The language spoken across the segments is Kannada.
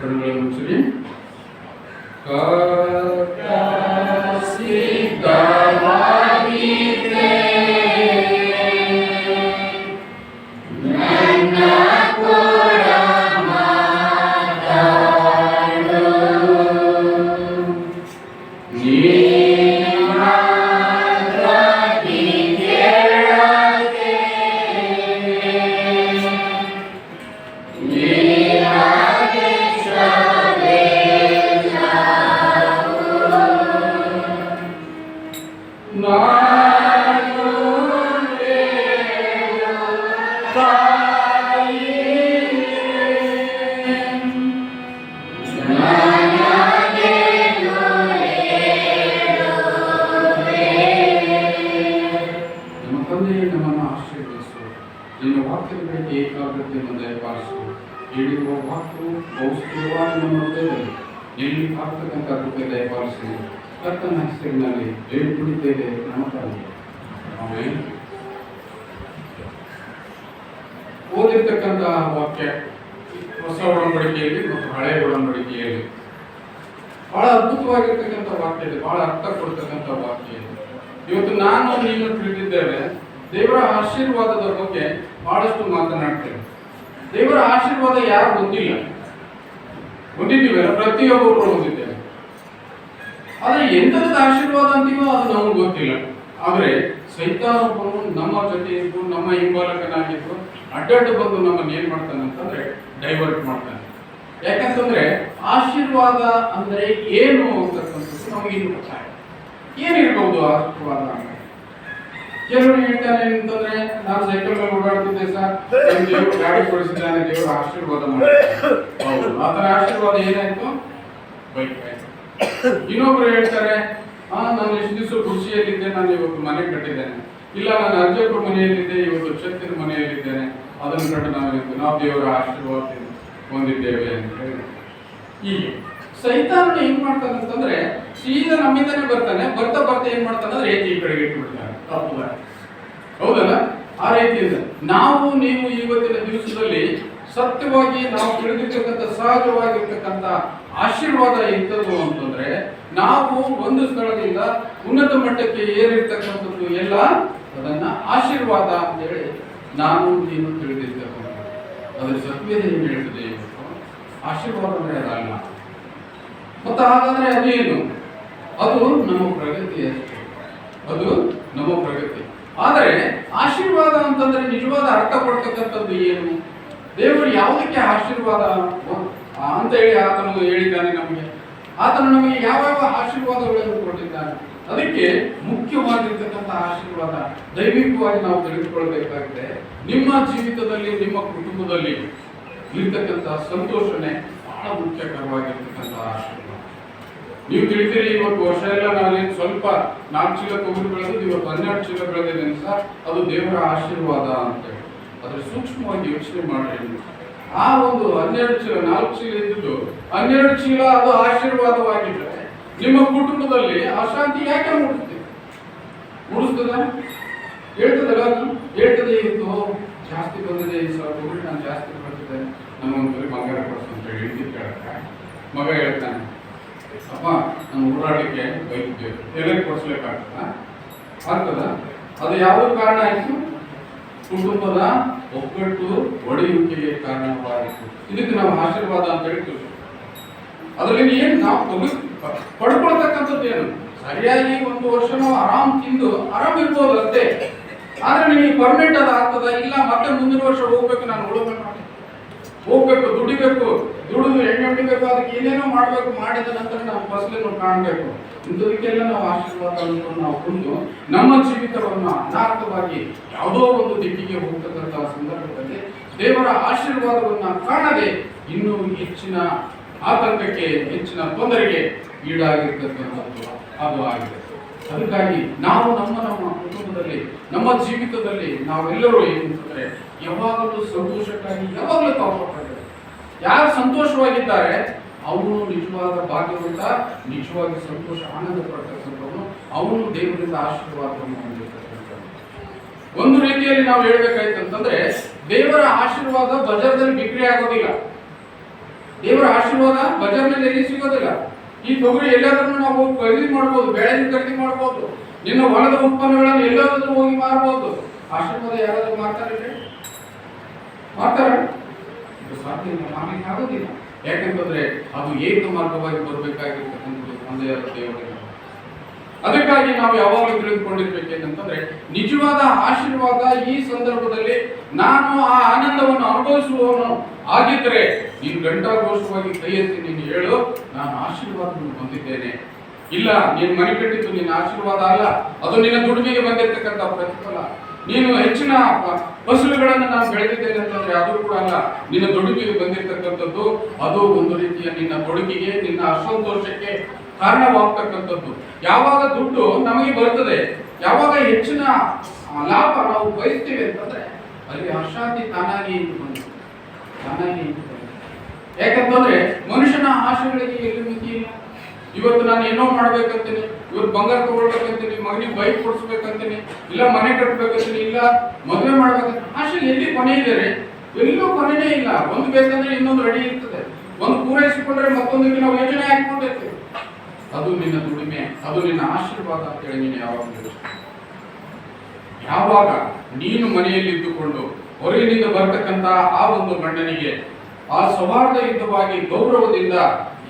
కన్నులను ఉంచుని కా ವಾಕ್ಯದ ಪಾಲಿಸು. ಹೇಳಿರುವ ವಾಕ್ಯವು ಬಹು ಸ್ಥಿರವಾಗಿ ನಮ್ಮ ಹೃದಯದಲ್ಲಿ ಎಲ್ಲಿ ಆಗ್ತಕ್ಕಂಥ ಕೃಪೆ ದಯಪಾಲಿಸಿ. ಕರ್ತನ ಹೆಸರಿನಲ್ಲಿ ಬೇಡಿಕೊಂಡಿದ್ದೇವೆ ನಮ್ಮ ತಂದೆ. ಆಮೇಲೆ ಓದಿರ್ತಕ್ಕಂತಹ ವಾಕ್ಯ ಹೊಸ ಒಡಂಬಡಿಕೆಯಲ್ಲಿ ಮತ್ತು ಹಳೆಯ ಒಡಂಬಡಿಕೆಯಲ್ಲಿ. ಬಹಳ ಅದ್ಭುತವಾಗಿರ್ತಕ್ಕಂಥ ವಾಕ್ಯ ಇದೆ, ಬಹಳ ಅರ್ಥ ಕೊಡ್ತಕ್ಕಂಥ ವಾಕ್ಯ ಇದೆ. ಇವತ್ತು ನಾನು ನೀನು ತಿಳಿದಿದ್ದೇವೆ, ದೇವರ ಆಶೀರ್ವಾದದ ಬಗ್ಗೆ ಬಹಳಷ್ಟು ಮಾತನಾಡ್ತೇವೆ ದೇವರ ಆಶೀರ್ವಾದ ಯಾರು ಹೊಂದಿಲ್ಲ. ಹೊಂದಿದ್ದೀವಲ್ಲ, ಪ್ರತಿಯೊಬ್ಬರು ಹೊಂದಿದ್ದೇವೆ. ಆದರೆ ಎಂಥದ್ದು ಆಶೀರ್ವಾದ ಅಂತೀವೋ ಅದು ನಮಗೆ ಗೊತ್ತಿಲ್ಲ. ಆದರೆ ಸೈತಾನೊಬ್ಬನು ನಮ್ಮ ಜೊತೆ ಇದ್ದು, ನಮ್ಮ ಹಿಂಬಾಲಕನಾಗಿದ್ದು, ಅಡ್ಡಡ್ಡ ಬಂದು ನಮ್ಮನ್ನು ಏನು ಮಾಡ್ತಾನೆ ಅಂತಂದ್ರೆ ಡೈವರ್ಟ್ ಮಾಡ್ತಾನೆ. ಯಾಕಂತಂದ್ರೆ ಆಶೀರ್ವಾದ ಅಂದ್ರೆ ಏನು ಅಂತಕ್ಕಂಥದ್ದು ನಮಗೆ ಗೊತ್ತಾಗ ಏನಿರ್ಬೋದು ಆಶೀರ್ವಾದ ಅಂದ್ರೆ ಕೆಲವರು ಹೇಳ್ತಾರೆ ಅಂತಂದ್ರೆ ನಾನು ಸೈಕಲ್ ಮೇಲೆ ಓಡಾಡ್ತಿದ್ದೆ ಸರ್. ದೇವ್ರು ಗಾಡಿ ಕೊಡಿಸಿದ್ದಾನೆ ದೇವರು ಆಶೀರ್ವಾದ ಮಾಡ್ತಾರೆ ಆ ಆತರ ಆಶೀರ್ವಾದ ಏನಾಯ್ತು? ಬೈಕ್ ಆಯ್ತು. ಇನ್ನೊಬ್ರು ಹೇಳ್ತಾರೆ ಆ ನಾನು ಎಷ್ಟು ದಿವಸ ಖುಷಿಯಲ್ಲಿದ್ದೆ ನಾನು ಇವತ್ತು ಮನೆ ಕಟ್ಟಿದ್ದೇನೆ. ಇಲ್ಲ ನಾನು ಅರ್ಜಪ್ಪ ಮನೆಯಲ್ಲಿದ್ದೆ ಇವತ್ತು ಚತ್ತಿನ ಮನೆಯಲ್ಲಿದ್ದೇನೆ. ಅದನ್ನು ಕಂಡು ನಾವು ನಾವು ದೇವರ ಆಶೀರ್ವಾದ ಹೊಂದಿದ್ದೇವೆ ಅಂತ ಹೇಳಿ ಹೀಗೆ ಸೈತಾನ ಏನ್ ಮಾಡ್ತಾನೆ ಅಂತಂದ್ರೆ ಸೀದಾ ನಮ್ಮಿಂದನೇ ಬರ್ತಾನೆ ಬರ್ತಾ ಬರ್ತಾ ಏನ್ ಮಾಡ್ತಾನೆ ಅಂದ್ರೆ ಈ ಕಡೆಗೆ ಇಟ್ಬಿಡ್ತಾನೆ. ತಪ್ಪು. ಹೌದಲ್ಲ? ಆ ರೀತಿಯಿಂದ ನಾವು ನೀವು ಇವತ್ತಿನ ದಿವಸದಲ್ಲಿ ಸತ್ಯವಾಗಿ ನಾವು ತಿಳಿದಿರ್ತಕ್ಕಂಥ, ಸಹಜವಾಗಿರ್ತಕ್ಕಂಥ ಆಶೀರ್ವಾದ ಇದ್ದದ್ದು ಅಂತಂದ್ರೆ, ನಾವು ಒಂದು ಸ್ಥಳದಿಂದ ಉನ್ನತ ಮಟ್ಟಕ್ಕೆ ಏರಿರ್ತಕ್ಕಂಥದ್ದು ಎಲ್ಲ ಅದನ್ನ ಆಶೀರ್ವಾದ ಅಂತ ಹೇಳಿ ನಾನು ನೀನು ತಿಳಿದಿರ್ತಕ್ಕಂಥದ್ದು. ಅದರ ಸತ್ಯದ ಏನು ಹೇಳ್ತದೆ? ಆಶೀರ್ವಾದ ಅಂದ್ರೆ ಅದಲ್ಲ ಮತ್ತು ಹಾಗಾದ್ರೆ ಅದೇನು? ಅದು ನಮ್ಮ ಪ್ರಗತಿ ಅಷ್ಟೇ ಅದು ನಮ್ಮ ಪ್ರಗತಿ. ಆದರೆ ಆಶೀರ್ವಾದ ಅಂತಂದ್ರೆ ನಿಜವಾದ ಅರ್ಥ ಕೊಡ್ತಕ್ಕಂಥದ್ದು ಏನು? ದೇವರು ಯಾವುದಕ್ಕೆ ಆಶೀರ್ವಾದ ಅಂತ ಹೇಳಿ ಆತನು ಹೇಳಿದ್ದಾನೆ ನಮಗೆ. ಆತನು ನಮಗೆ ಯಾವ ಯಾವ ಆಶೀರ್ವಾದಗಳನ್ನು ಕೊಟ್ಟಿದ್ದಾನೆ? ಅದಕ್ಕೆ ಮುಖ್ಯವಾಗಿರ್ತಕ್ಕಂಥ ಆಶೀರ್ವಾದ ದೈವಿಕವಾಗಿ ನಾವು ತಿಳಿದುಕೊಳ್ಬೇಕಾಗಿದೆ. ನಿಮ್ಮ ಜೀವಿತದಲ್ಲಿ, ನಿಮ್ಮ ಕುಟುಂಬದಲ್ಲಿ ಇರ್ತಕ್ಕಂಥ ಸಂತೋಷನೆ ಬಹಳ ಮುಖ್ಯಕರವಾಗಿರ್ತಕ್ಕಂಥ ಆಶೀರ್ವಾದ. ನೀವು ತಿಳಿತೀರಿ ಇವತ್ತು ವರ್ಷ ಎಲ್ಲ ನಾನೇನು ಸ್ವಲ್ಪ ನಾಲ್ಕು ಚೀಲ ತೊಗರಿ ಬೆಳೆದು ಇವತ್ತು ಹನ್ನೆರಡು ಚೀಲ ಬೆಳೆದಿದೆ ಸರ್ ಅದು ದೇವರ ಆಶೀರ್ವಾದ ಅಂತ ಹೇಳಿ. ಅದ್ರ ಸೂಕ್ಷ್ಮವಾಗಿ ಯೋಚನೆ ಮಾಡಿ ಆ ಒಂದು ಹನ್ನೆರಡು ಚೀಲ, ನಾಲ್ಕು ಚೀಲ ಇದ್ದು ಹನ್ನೆರಡು ಚೀಲ ಅದು ಆಶೀರ್ವಾದವಾಗಿದ್ರೆ ನಿಮ್ಮ ಕುಟುಂಬದಲ್ಲಿ ಅಶಾಂತಿ ಯಾಕೆ ಮೂಡಿಸ್ತದೆ ಮೂಡಿಸ್ತದ? ಹೇಳ್ತದಲ್ಲ? ಹೇಳ್ತದೆ ಇತ್ತು ಜಾಸ್ತಿ ಬಂದಿದೆ, ಈ ಸಲ ನಾನು ಜಾಸ್ತಿ ಬರ್ತಿದ್ದೆ ನಮ್ಮ ಬಂಗಾರ ಕೊಡಿಸು ಅಂತ ಹೇಳಿ ಮಗ ಹೇಳ್ತಾನೆ ಅಪ್ಪ, ನಾನು ಓಡಾಡಲಿಕ್ಕೆ ಬೈಕ್ ಎಲ್ಲಿ ಕೊಡಿಸ್ಬೇಕಾಗ್ತದ ಆಗ್ತದ? ಅದು ಯಾವ ಕಾರಣ ಆಯಿತು? ಕುಟುಂಬದ ಒಗ್ಗಟ್ಟು ಒಡೆಯುವಿಕೆಗೆ ಕಾರಣವಾಗಿತ್ತು. ಇದಕ್ಕೆ ನಾವು ಆಶೀರ್ವಾದ ಅಂತ ಹೇಳಿ. ಅದರಲ್ಲಿ ಏನು ನಾವು ತೊಗರಿ ಪಡ್ಕೊಳ್ತಕ್ಕಂಥದ್ದು ಏನು? ಸರಿಯಾಗಿ ಒಂದು ವರ್ಷ ನಾವು ಆರಾಮ್ ತಿಂದು ಆರಾಮ್ ಇರ್ಬೋದು ಅಷ್ಟೇ ಆದ್ರೆ ನಿಮಗೆ ಪರ್ಮನೆಂಟ್ ಅದ ಆಗ್ತದ? ಇಲ್ಲ, ಮತ್ತೆ ಮುಂದಿನ ವರ್ಷ ಹೋಗ್ಬೇಕು, ನಾನು ಉಳಬೇಕು ಹೋಗ್ಬೇಕು, ದುಡಿಬೇಕು. ದುಡಿದು ಎಣ್ಣೆ ಹೊಡಿಬೇಕು ಅದಕ್ಕೆ ಏನೇನೋ ಮಾಡಬೇಕು ಮಾಡಿದ ನಂತರ ನಾವು ಫಸಲನ್ನು ಕಾಣಬೇಕು. ಇಂಥದಕ್ಕೆಲ್ಲ ನಾವು ಆಶೀರ್ವಾದವನ್ನು ನಾವು ಕುಂದು ನಮ್ಮ ಜೀವಿತವನ್ನು ಅನಾರ್ಥವಾಗಿ ಯಾವುದೋ ಒಂದು ದಿಕ್ಕಿಗೆ ಹೋಗ್ತಕ್ಕಂಥ ಸಂದರ್ಭದಲ್ಲಿ ದೇವರ ಆಶೀರ್ವಾದವನ್ನು ಕಾಣದೆ ಇನ್ನೂ ಹೆಚ್ಚಿನ ಆತಂಕಕ್ಕೆ, ಹೆಚ್ಚಿನ ತೊಂದರೆಗೆ ಈಡಾಗಿರ್ತಕ್ಕಂಥದ್ದು ಅದು ಆಗಿದೆ. ಅದಕ್ಕಾಗಿ ನಾವು ನಮ್ಮ ನಮ್ಮ ಕುಟುಂಬದಲ್ಲಿ, ನಮ್ಮ ಜೀವಿತದಲ್ಲಿ ನಾವೆಲ್ಲರೂ ಏನು ಏನಂತಂದ್ರೆ ಯಾವಾಗಲೂ ಸಂತೋಷಕ್ಕಾಗಿ, ಯಾವಾಗಲೂ ತಾಪಡ್ತಾರೆ ಯಾರು ಸಂತೋಷವಾಗಿದ್ದಾರೆ? ಅವನು ನಿಜವಾದ ಭಾಗ್ಯವಂತ, ನಿಜವಾಗಿ ಸಂತೋಷ ಆನಂದ ಪಡ್ತಕ್ಕಂಥವನು. ಅವನು ದೇವರಿಂದ ಆಶೀರ್ವಾದವನ್ನು ಹೊಂದಿರ್ತಕ್ಕಂಥವನು. ಒಂದು ರೀತಿಯಲ್ಲಿ ನಾವು ಹೇಳ್ಬೇಕಾಯ್ತಂತಂದ್ರೆ ದೇವರ ಆಶೀರ್ವಾದ ಬಜಾರದಲ್ಲಿ ಬಿಕ್ರಿ ಆಗೋದಿಲ್ಲ. ದೇವರ ಆಶೀರ್ವಾದ ಬಜಾರ್ನಲ್ಲಿ ಎಲ್ಲಿ ಸಿಗೋದಿಲ್ಲ? ಈ ತೊಗರಿ ಎಲ್ಲಾದ್ರೂ ನಾವು ಖರೀದಿ ಮಾಡ್ಬೋದು ಬೆಳೆಯನ್ನು ಖರೀದಿ ಮಾಡ್ಬೋದು. ನಿನ್ನ ಹೊಲದ ಉತ್ಪನ್ನಗಳನ್ನು ಎಲ್ಲಾದ್ರೂ ಹೋಗಿ ಮಾರ್ಬೋದು. ಆಶೀರ್ವಾದ ಯಾರಾದ್ರೂ ಮಾರ್ತಾರೆ ಮಾಡ್ತಾರ ಸಾಧ್ಯ ಮಾಡ್ಲಿಕ್ಕೆ ಆಗೋದಿಲ್ಲ ಯಾಕಂತಂದ್ರೆ ಅದು ಏಕ ಮಾರ್ಗವಾಗಿ ಬರಬೇಕಾಗಿರ್ತಕ್ಕಂಥದ್ದು ತಂದೆಯ ದೇವರಿಗೆ. ಅದಕ್ಕಾಗಿ ನಾವು ಯಾವಾಗಲೂ ತಿಳಿದುಕೊಂಡಿರ್ಬೇಕೇನಂತಂದ್ರೆ, ನಿಜವಾದ ಆಶೀರ್ವಾದ ಈ ಸಂದರ್ಭದಲ್ಲಿ ನಾನು ಆ ಆನಂದವನ್ನು ಅನುಭವಿಸುವವನು ಆಗಿದ್ರೆ, ನೀನು ಗಂಟಾಘೋಷವಾಗಿ ಕೈ ಎತ್ತಿ ನೀನು ಹೇಳು, ನಾನು ಆಶೀರ್ವಾದವನ್ನು ಹೊಂದಿದ್ದೇನೆ ಇಲ್ಲ, ನೀನು ಮನೆ ಕಟ್ಟಿದ್ದು ನಿನ್ನ ಆಶೀರ್ವಾದ ಅಲ್ಲ. ಅದು ನಿನ್ನ ದುಡಿಮೆಗೆ ಬಂದಿರತಕ್ಕಂಥ ಪ್ರತಿಫಲ. ನೀನು ಹೆಚ್ಚಿನ ಫಸಲುಗಳನ್ನು ನಾನು ಬೆಳೆದಿದ್ದೇನೆ ಅಂತಂದ್ರೆ ಅದು ಕೂಡ ಅಲ್ಲ. ನಿನ್ನ ದುಡುಕಿಗೆ ಬಂದಿರತಕ್ಕಂಥದ್ದು, ಅದು ಒಂದು ರೀತಿಯ ನಿನ್ನ ತೊಡುಗಿಗೆ ನಿನ್ನ ಅಸಂತೋಷಕ್ಕೆ ಕಾರಣವಾಗ್ತಕ್ಕಂಥದ್ದು. ಯಾವಾಗ ದುಡ್ಡು ನಮಗೆ ಬರ್ತದೆ ಯಾವಾಗ ಹೆಚ್ಚಿನ ಲಾಭ ನಾವು ಬಯಸ್ತೇವೆ ಅಂತಂದ್ರೆ, ಅಲ್ಲಿ ಅಶಾಂತಿ ತಾನಾಗಿ ತಾನಾಗಿ ಯಾಕಂತಂದ್ರೆ ಮನುಷ್ಯನ ಆಶೆಗಳಿಗೆ ಎಲ್ಲಿ ಮಿತಿ ಇವತ್ತು ನಾನು ಏನೋ ಮಾಡ್ಬೇಕಂತೀನಿ ಇವತ್ತು ಬಂಗಾರ ತಗೊಳ್ಬೇಕಂತೀನಿ ಮಗನಿಗೆ ಬೈಕ್ ಕೊಡಿಸ್ಬೇಕಂತೀನಿ, ಇಲ್ಲ ಮನೆ ಕಟ್ಬೇಕಂತೀನಿ, ಇಲ್ಲ ಮದುವೆ ಮಾಡ್ಬೇಕಂತ ಆಶೆ ಎಲ್ಲಿ ಕೊನೆ ಇದೆ ರೀ? ಎಲ್ಲೂ ಕೊನೆನೇ ಇಲ್ಲ. ಒಂದು ಬೇಕಂದ್ರೆ ಇನ್ನೊಂದು ರೆಡಿ ಇರ್ತದೆ. ಒಂದು ಪೂರೈಸಿಕೊಂಡ್ರೆ ಮತ್ತೊಂದಕ್ಕೆ ನಾವು ಯೋಜನೆ ಹಾಕೊಂಡಿರ್ತೀವಿ ಅದು ನಿನ್ನ ದುಡಿಮೆ, ಅದು ನಿನ್ನ ಆಶೀರ್ವಾದ ಅಂತೇಳಿ ನೀನು ಯಾವಾಗ? ಯಾವಾಗ ನೀನು ಮನೆಯಲ್ಲಿ ಇದ್ದುಕೊಂಡು ಹೊರಗಿನಿಂದ ಬರ್ತಕ್ಕಂತ ಆ ಒಂದು ಗಂಡನಿಗೆ ಆ ಸೌಹಾರ್ದಯುತವಾಗಿ ಗೌರವದಿಂದ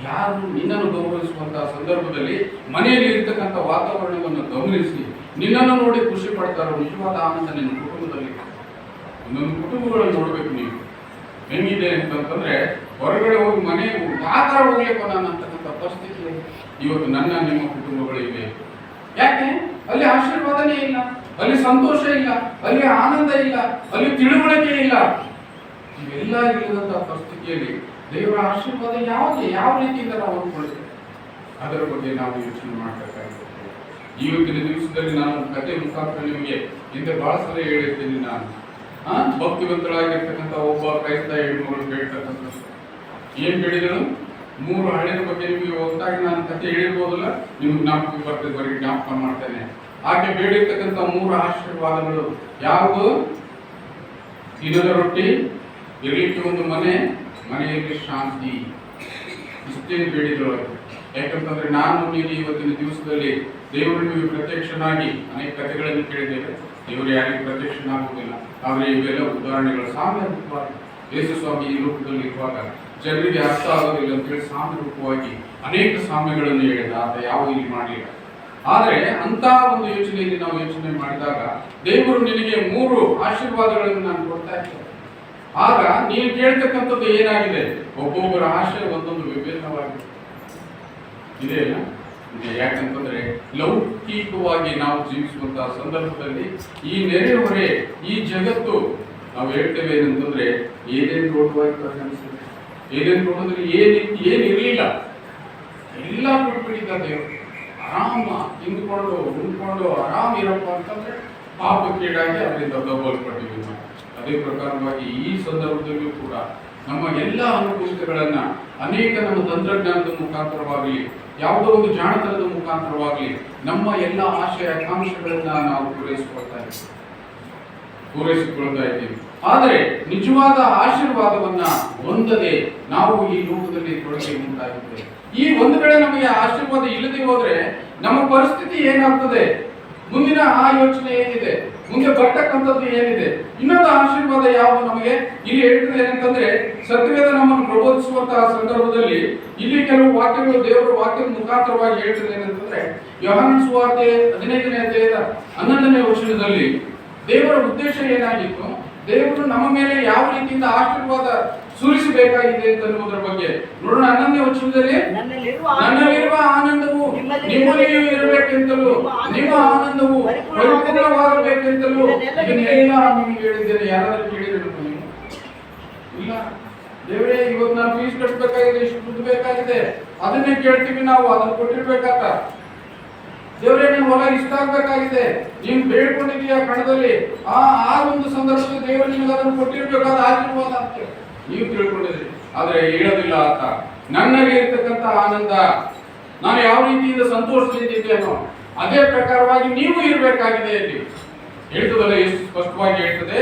ಯಾರು ನಿನ್ನನ್ನು ಗೌರವಿಸುವಂತಹ ಸಂದರ್ಭದಲ್ಲಿ ಮನೆಯಲ್ಲಿ ಇರತಕ್ಕಂಥ ವಾತಾವರಣವನ್ನು ಗಮನಿಸಿ, ನಿನ್ನನ್ನು ನೋಡಿ ಖುಷಿ ಪಡ್ತಾರೋ ನಿಜವಾದ ಆನಂದ ನಿನ್ನ ಕುಟುಂಬದಲ್ಲಿ ನಿನ್ನ ಕುಟುಂಬಗಳನ್ನು ನೋಡಬೇಕು ನೀವು. ಹೆಂಗಿದೆ ಅಂತಂತಂದ್ರೆ, ಹೊರಗಡೆ ಹೋಗಿ ಮನೆ ಯಾಕಾರ ಹೋಗ್ಲಿಕ್ಕೆ ನಾನು ಅಂತಕ್ಕಂಥ ಪರಿಸ್ಥಿತಿ ಇವತ್ತು ನನ್ನ, ನಿಮ್ಮ ಕುಟುಂಬಗಳಿವೆ. ಯಾಕೆ? ಅಲ್ಲಿ ಆಶೀರ್ವಾದನೇ ಇಲ್ಲ, ಅಲ್ಲಿ ಸಂತೋಷ ಇಲ್ಲ, ಅಲ್ಲಿ ಆನಂದ ಇಲ್ಲ, ಅಲ್ಲಿ ತಿಳುವಳಿಕೆ ಇಲ್ಲ. ಇವೆಲ್ಲ ಇಲ್ಲದಂತ ಪರಿಸ್ಥಿತಿಯಲ್ಲಿ ದೇವರ ಆಶೀರ್ವಾದ ಯಾವುದು ಯಾವ ರೀತಿಯಿಂದ ನಾವು ಅಂದ್ಕೊಳ್ತೇವೆ ಅದರ ಬಗ್ಗೆ ನಾವು ಯೋಚನೆ ಮಾಡಬೇಕಾಗುತ್ತೆ ಇವತ್ತಿನ ದಿವಸದಲ್ಲಿ ನಾನು ಕತೆ ಮುಖಾಂತರ ನಿಮಗೆ ಹಿಂದೆ ಬಹಳ ಸಲ ಹೇಳಿರ್ತೀನಿ ನಾನು. ಆ ಭಕ್ತಿವಂತಳಾಗಿರ್ತಕ್ಕಂಥ ಒಬ್ಬ ಕ್ರೈಸ್ತ ಹೆಣ್ಮಗಳು ಹೇಳ್ತಕ್ಕಂಥ ಏನ್ ಹೇಳಿದಳು ಮೂರು ಹಳ್ಳಿನ ಬಗ್ಗೆ ನಿಮಗೆ ಹೊತ್ತಾಗಿ ನಾನು ಕತೆ ಹೇಳಿರ್ಬೋದಲ್ಲ? ನಿಮ್ಗೆ ಜ್ಞಾಪಕ ಬರ್ತದೆ ಬರೀ ಜ್ಞಾಪಕ ಮಾಡ್ತೇನೆ. ಆಕೆ ಬೇಡಿರ್ತಕ್ಕಂಥ ಮೂರು ಆಶೀರ್ವಾದಗಳು ಯಾವುದು? ದಿನದ ರೊಟ್ಟಿ ಇರಲಿಕ್ಕೆ ಒಂದು ಮನೆ ಮನೆಯಲ್ಲಿ ಶಾಂತಿ, ಇಷ್ಟೇ ಬೇಡಿದ್ರು. ಯಾಕಂತಂದ್ರೆ ನಾನು ನೀನು ಇವತ್ತಿನ ದಿವಸದಲ್ಲಿ ದೇವರು ಪ್ರತ್ಯಕ್ಷನಾಗಿ ಅನೇಕ ಕಥೆಗಳನ್ನು ಕೇಳಿದ್ದೇವೆ. ದೇವರು ಯಾರಿಗೂ ಪ್ರತ್ಯಕ್ಷನಾಗುವುದಿಲ್ಲ. ಆದರೆ ಇವೆಲ್ಲ ಉದಾಹರಣೆಗಳು. ಯೇಸು ಸ್ವಾಮಿ ಈ ರೂಪದಲ್ಲಿ ಇರುವಾಗ ಜನರಿಗೆ ಅರ್ಥ ಆಗೋದಿಲ್ಲ ಅಂತೇಳಿ ಸಾಮ್ಯ ರೂಪವಾಗಿ ಅನೇಕ ಸಾಮ್ಯಗಳನ್ನು ಹೇಳಿದ. ಆತ ಯಾವ ಇಲ್ಲಿ ಮಾಡಲಿಲ್ಲ. ಆದರೆ ಅಂತ ಒಂದು ಯೋಚನೆಯಲ್ಲಿ ನಾವು ಯೋಚನೆ ಮಾಡಿದಾಗ ದೇವರು ನಿನಗೆ ಮೂರು ಆಶೀರ್ವಾದಗಳನ್ನು ನಾನು ಕೊಡ್ತಾ ಇದ್ದೇನೆ. ಆಗ ನೀವು ಕೇಳ್ತಕ್ಕಂಥದ್ದು ಏನಾಗಿದೆ? ಒಬ್ಬೊಬ್ಬರ ಆಶಯ ಒಂದೊಂದು ವಿಭಿನ್ನವಾಗಿದೆ. ಇದೆಯಲ್ಲ ಇದೆ. ಯಾಕಂತಂದ್ರೆ ಲೌಕಿಕವಾಗಿ ನಾವು ಜೀವಿಸುವಂತಹ ಸಂದರ್ಭದಲ್ಲಿ ಈ ನೆರೆಹೊರೆ ಈ ಜಗತ್ತು ನಾವು ಹೇಳ್ತೇವೆ ಏನಂತಂದ್ರೆ ಏನೇನು ನೋಡುವಾಗಿ ಪರಿಣಮಿಸಿದೆ? ಏನೇನು ಏನಿತ್ತು ಏನು ಇರಲಿಲ್ಲ ಎಲ್ಲ ಬಿಟ್ಬಿಟ್ಟಿದ್ದ ದೇವರು. ಆರಾಮ ತಿಂದುಕೊಂಡು ಉಂಡ್ಕೊಂಡು ಆರಾಮ ಇರಪ್ಪ ಅಂತಂದ್ರೆ ಪಾಪಕ್ಕೀಡಾಗಿ ಅದರಿಂದ ದಬ್ಬಲ್ಪಟ್ಟಿವಿ ನಾವು. ಅದೇ ಪ್ರಕಾರವಾಗಿ ಈ ಸಂದರ್ಭದಲ್ಲೂ ಕೂಡ ನಮ್ಮ ಎಲ್ಲ ಅನುಕೂಲತೆಗಳನ್ನ ಅನೇಕ ನಮ್ಮ ತಂತ್ರಜ್ಞಾನದ ಮುಖಾಂತರವಾಗಲಿ, ಯಾವುದೋ ಒಂದು ಜಾಣತನದ ಮುಖಾಂತರವಾಗಲಿ ನಮ್ಮ ಎಲ್ಲ ಆಶಯ ಆಕಾಂಕ್ಷೆಗಳನ್ನು ನಾವು ಪೂರೈಸಿಕೊಳ್ತಾ ಇದ್ದೀವಿ. ಪೂರೈಸಿಕೊಳ್ತಾ ಇದ್ದೀವಿ. ಆದರೆ ನಿಜವಾದ ಆಶೀರ್ವಾದವನ್ನ ಹೊಂದದೆ ನಾವು ಈ ರೂಪದಲ್ಲಿ ತೊಡಗಿ ಉಂಟಾಗಿದ್ದೇವೆ ಈ ಒಂದು ವೇಳೆ ನಮಗೆ ಆಶೀರ್ವಾದ ಇಲ್ಲದೆ ಹೋದ್ರೆ ನಮ್ಮ ಪರಿಸ್ಥಿತಿ ಏನಾಗ್ತದೆ? ಮುಂದಿನ ಆ ಯೋಚನೆ ಏನಿದೆ? ಮುಂದೆ ಬರ್ತಕ್ಕಂಥದ್ದು ಏನಿದೆ? ಇನ್ನೊಂದು ಆಶೀರ್ವಾದ ಯಾವುದು ನಮಗೆ? ಇಲ್ಲಿ ಹೇಳ್ತದೆ ಏನಂತಂದ್ರೆ, ಸತ್ಯವೇದ ನಮ್ಮನ್ನು ಪ್ರಬೋಧಿಸುವಂತಹ ಸಂದರ್ಭದಲ್ಲಿ ಇಲ್ಲಿ ಕೆಲವು ವಾಕ್ಯಗಳು ದೇವರ ವಾಕ್ಯದ ಮುಖಾಂತರವಾಗಿ ಹೇಳ್ತದೆ ಏನಂತಂದ್ರೆ ಯೋಹಾನ್ ಸುವಾರ್ತೆ ಹದಿನೈದನೇ ಅಧ್ಯಾಯದ ಹನ್ನೊಂದನೇ ವರ್ಷದಲ್ಲಿ ದೇವರ ಉದ್ದೇಶ ಏನಾಗಿತ್ತು? ದೇವರು ನಮ್ಮ ಮೇಲೆ ಯಾವ ರೀತಿಯಿಂದ ಆಶೀರ್ವಾದ ಸುರಿಸಬೇಕಾಗಿದೆ ಅಂತ ಬಗ್ಗೆ. ನೋಡೋಣ ಹನ್ನೊಂದನೇ ವಚನದಲ್ಲಿ ನನ್ನಲ್ಲಿರುವ ಆನಂದವು ನಿಮ್ಮಲ್ಲಿಯೂ ಇರಬೇಕೆಂತಲೂ ನಿಮ್ಮ ಆನಂದವು ಪರಿಪೂರ್ಣವಾಗಬೇಕೆಂತಲೂ ಇದನ್ನೆಲ್ಲ ನಿಮಗೆ ಹೇಳಿದ್ದೇನೆ. ಯಾರಾದ್ರೂ ಕೇಳಿದ್ರು ಇಲ್ಲ. ದೇವರೇ ಇವತ್ತು ನಾನು ಫೀಸ್ ಕಟ್ಟಬೇಕಾಗಿದೆ ಇಷ್ಟು ದುಡ್ಡು ಬೇಕಾಗಿದೆ. ಅದನ್ನೇ ಕೇಳ್ತೀವಿ ನಾವು ಅದನ್ನು ಕೊಟ್ಟಿರ್ಬೇಕಾತ ದೇವರೇ ನಿನ್ ಹೊಲ ಇಷ್ಟ ಆಗ್ಬೇಕಾಗಿದೆ. ನೀನ್ ಬೇಡ್ಕೊಂಡಿದೀಯ ಕಣದಲ್ಲಿ? ಆ ಆ ಒಂದು ಸಂದರ್ಭದಲ್ಲಿ ದೇವರು ನಿಮಗೆ ಅದನ್ನು ಕೊಟ್ಟಿರ್ಬೇಕಾದ ಆಶೀರ್ವಾದ ಅಂತ ನೀವು ತಿಳ್ಕೊಂಡಿದ್ರಿ ಆದ್ರೆ ಹೇಳೋದಿಲ್ಲ ಆತ ನನ್ನಲ್ಲಿ ಇರ್ತಕ್ಕಂಥ ಆನಂದ. ನಾನು ಯಾವ ರೀತಿಯಿಂದ ಸಂತೋಷದಿಂದಿದ್ದೇನೋ ಅದೇ ಪ್ರಕಾರವಾಗಿ ನೀವು ಇರಬೇಕಾಗಿದೆ ಇಲ್ಲಿ. ಹೇಳ್ತದಲ್ಲ, ಎಷ್ಟು ಸ್ಪಷ್ಟವಾಗಿ ಹೇಳ್ತದೆ,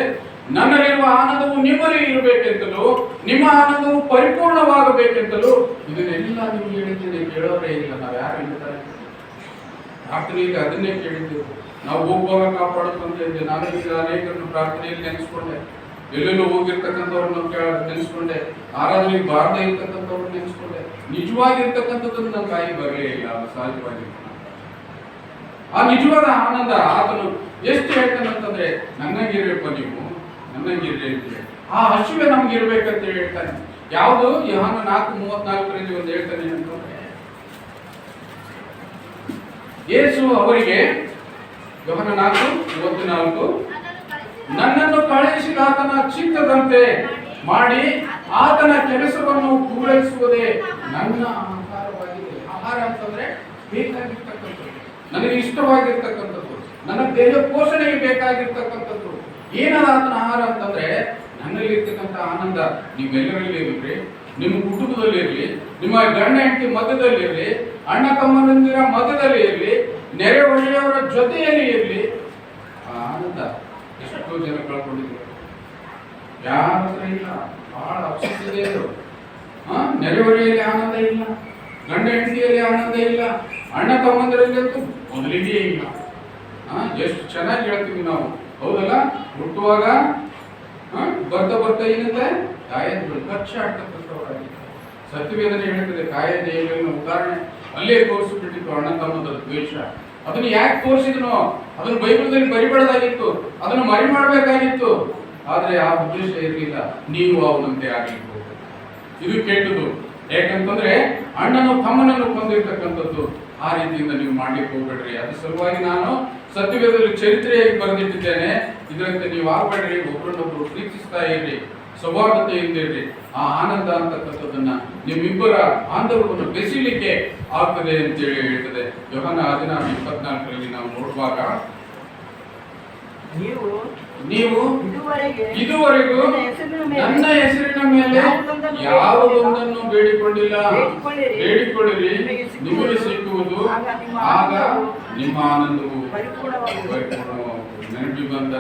ನನ್ನಲ್ಲಿರುವ ಆನಂದವು ನಿಮ್ಮಲ್ಲಿ ಇರಬೇಕೆಂತಲೂ, ನಿಮ್ಮ ಆನಂದವು ಪರಿಪೂರ್ಣವಾಗಬೇಕೆಂತಲೂ ಇದನ್ನೆಲ್ಲ ನೀವು ಹೇಳಿದ್ದೇನೆ ಕೇಳೋರೇ ಇಲ್ಲ. ನಾವು ಯಾರು ಹೇಳ್ತಾರೆ? ಪ್ರಾರ್ಥನೆಯಲ್ಲಿ ಅದನ್ನೇ ಕೇಳಿದ್ದೆವು ನಾವು ಹೋಗುವಾಗ ಕಾಪಾಡುತ್ತೆ ಅಂತ ನಾನು ಈಗ ಅನೇಕರನ್ನು ಪ್ರಾರ್ಥನೆಯಲ್ಲಿ ನೆನೆಸ್ಕೊಂಡೆ. ಎಲ್ಲೆಲ್ಲೋ ಹೋಗಿರ್ತಕ್ಕಂಥವ್ರನ್ನ ನೆನೆಸ್ಕೊಂಡೆ ಆರಾಧನೆಗೆ ಬಾರದೇ ಇರ್ತಕ್ಕಂಥವ್ರನ್ನ ನೆನೆಸ್ಕೊಂಡೆ ನಿಜವಾಗಿರ್ತಕ್ಕಂಥದ್ದನ್ನು ನನ್ನ ತಾಯಿ ಬರಲೇ ಇಲ್ಲ ಸಹಜವಾಗಿ ಆ ನಿಜವಾದ ಆನಂದ, ಆತನು ಎಷ್ಟು ಹೇಳ್ತಾನಂತಂದ್ರೆ ನನ್ನಂಗಿರ್ಬೇಕು ನೀವು, ನನ್ನಂಗಿರ್ಲಿ ಅಂತ ಹೇಳಿ. ಆ ಹಸಿವೆ ನಮ್ಗೆ ಇರ್ಬೇಕಂತ ಹೇಳ್ತಾನೆ. ಯಾವುದು? ಯೋಹಾನ ನಾಲ್ಕು ಮೂವತ್ನಾಲ್ಕರಲ್ಲಿ ಒಂದು ಹೇಳ್ತಾನೆ ಅಂತಂದ್ರೆ ಯೇಸು ಅವರಿಗೆ, ಯೋಹಾನ ನಾಲ್ಕು ಮೂವತ್ನಾಲ್ಕು ನನ್ನನ್ನು ಕಳುಹಿಸಿದ ಆತನ ಚಿತ್ತದಂತೆ ಮಾಡಿ ಆತನ ಕೆಲಸವನ್ನು ಪೂರೈಸುವುದೇ ನನ್ನ ಆಹಾರವಾಗಿದೆ. ಆಹಾರ ಅಂತಂದ್ರೆ ಬೇಕಾಗಿರ್ತಕ್ಕಂಥದ್ದು. ನನಗೆ ಇಷ್ಟವಾಗಿರ್ತಕ್ಕಂಥದ್ದು. ನನ್ನ ದೇಹ ಪೋಷಣೆಗೆ ಬೇಕಾಗಿರ್ತಕ್ಕಂಥದ್ದು. ಏನಾದ ಆತನ ಆಹಾರ ಅಂತಂದ್ರೆ ನನ್ನಲ್ಲಿ ಇರ್ತಕ್ಕಂಥ ಆನಂದ ನೀವೆಲ್ಲರಲ್ಲಿ ಇರಲಿ, ನಿಮ್ಮ ಕುಟುಂಬದಲ್ಲಿ ಇರಲಿ, ನಿಮ್ಮ ಗಂಡ ಹೆಂಡತಿ ಮಧ್ಯದಲ್ಲಿ ಇರಲಿ, ಅಣ್ಣ ತಮ್ಮನಂದಿರ ಮಧ್ಯದಲ್ಲಿ ಇರಲಿ, ನೆರೆ ಒಳ್ಳೆಯವರ ಜೊತೆಯಲ್ಲಿ ಇರಲಿ ಆನಂದ ಎಷ್ಟೋ ಜನ ಕಳ್ಕೊಂಡಿದ್ರು. ಯಾರ ಇಲ್ಲ. ಬಹಳ ಆ, ನೆರೆಹೊರೆಯಲ್ಲಿ ಆನಂದ ಇಲ್ಲ. ಗಂಡ ಹೆಂಡತಿಯಲ್ಲಿ ಆನಂದ ಇಲ್ಲ. ಅಣ್ಣ ತಮ್ಮಂದಿರಲ್ಲಿ ಅಂತೂ ಮೊದಲಿಗೆ ಇಲ್ಲ. ಎಷ್ಟು ಚೆನ್ನಾಗಿ ಹೇಳ್ತೀವಿ ನಾವು. ಹೌದಲ್ಲ? ಹುಟ್ಟುವಾಗ ಬರ್ತ ಬರ್ತಾ ಏನಂತೆ ಕಾಯದ ಕಚ್ಚ ಆಡ್ತಕ್ಕಂಥವ್ರಾಗಿ ಸತ್ಯವೇದನೆ ಹೇಳ್ತದೆ ಕಾಯದ ಉದಾಹರಣೆ. ಅಲ್ಲೇ ತೋರಿಸ್ಬಿಟ್ಟಿತ್ತು ಅಣ್ಣ ತಮ್ಮದರ ದ್ವೇಷ. ಅದನ್ನು ಯಾಕೆ ತೋರಿಸಿದ್ನು, ಅದನ್ನು ಬೈಬಲ್ದಲ್ಲಿ ಬರಿಬಾರ್ದಾಗಿತ್ತು, ಅದನ್ನು ಮರಿ ಮಾಡಬೇಕಾಗಿತ್ತು ಆದ್ರೆ ಆ ಉದ್ದೇಶ ಇರಲಿಲ್ಲ. ನೀವು ಅವನಂತೆ ಆಗಬೇಕು. ಇದು ಕೆಟ್ಟದು ಯಾಕಂತಂದ್ರೆ ಅಣ್ಣನು ತಮ್ಮನನ್ನು ಕೊಂದಿರ್ತಕ್ಕಂಥದ್ದು. ಆ ರೀತಿಯಿಂದ ನೀವು ಮಾಡ್ಲಿಕ್ಕೆ ಹೋಗ್ಬೇಡ್ರಿ ಅದ್ರ ಸಲುವಾಗಿ ನಾನು ಸತ್ಯವೇದದಲ್ಲಿ ಚರಿತ್ರೆಯಾಗಿ ಬರೆದಿಟ್ಟಿದ್ದೇನೆ. ಇದರಂತೆ ನೀವು ಆಗ್ಬೇಡ್ರಿ. ಒಬ್ಬರನ್ನೊಬ್ರು ಪ್ರೀತಿಸ್ತಾ ಇರ್ರಿ ಸೌಹಾರ್ದತೆಯಿಂದ ಇರ್ರಿ ಆ ಆನಂದ ಅಂತಕ್ಕಂಥದ್ದನ್ನ ನಿಮ್ಮಿಬ್ಬರ ಬಾಂಧವ್ಯವನ್ನು ಬೆಸಿಲಿಕ್ಕೆ ಆಗ್ತದೆ ಅಂತೇಳಿ ಹೇಳ್ತದೆ ಯೋಹನ ಹದಿನಾರು ಇಪ್ಪತ್ನಾಲ್ಕರಲ್ಲಿ ನಾವು ನೋಡುವಾಗ ನೀವು ನೀವು ಇದುವರೆಗೆ ನನ್ನ ಹೆಸರಿನ ಮೇಲೆ ಯಾವ ಒಂದನ್ನು ಮೇಲೆ ಯಾವುದೊಂದನ್ನು ಬೇಡಿಕೊಂಡಿಲ್ಲ ಬೇಡಿಕೊಳ್ಳಿರಿ. ನಿಮಗೆ ಸಿಕ್ಕುವುದು. ಆಗ ನಿಮ್ಮ ಆನಂದವು ನೆನಪಿ ಪರಿಪೂರ್ಣವಾಗುವುದು. ಬಂದ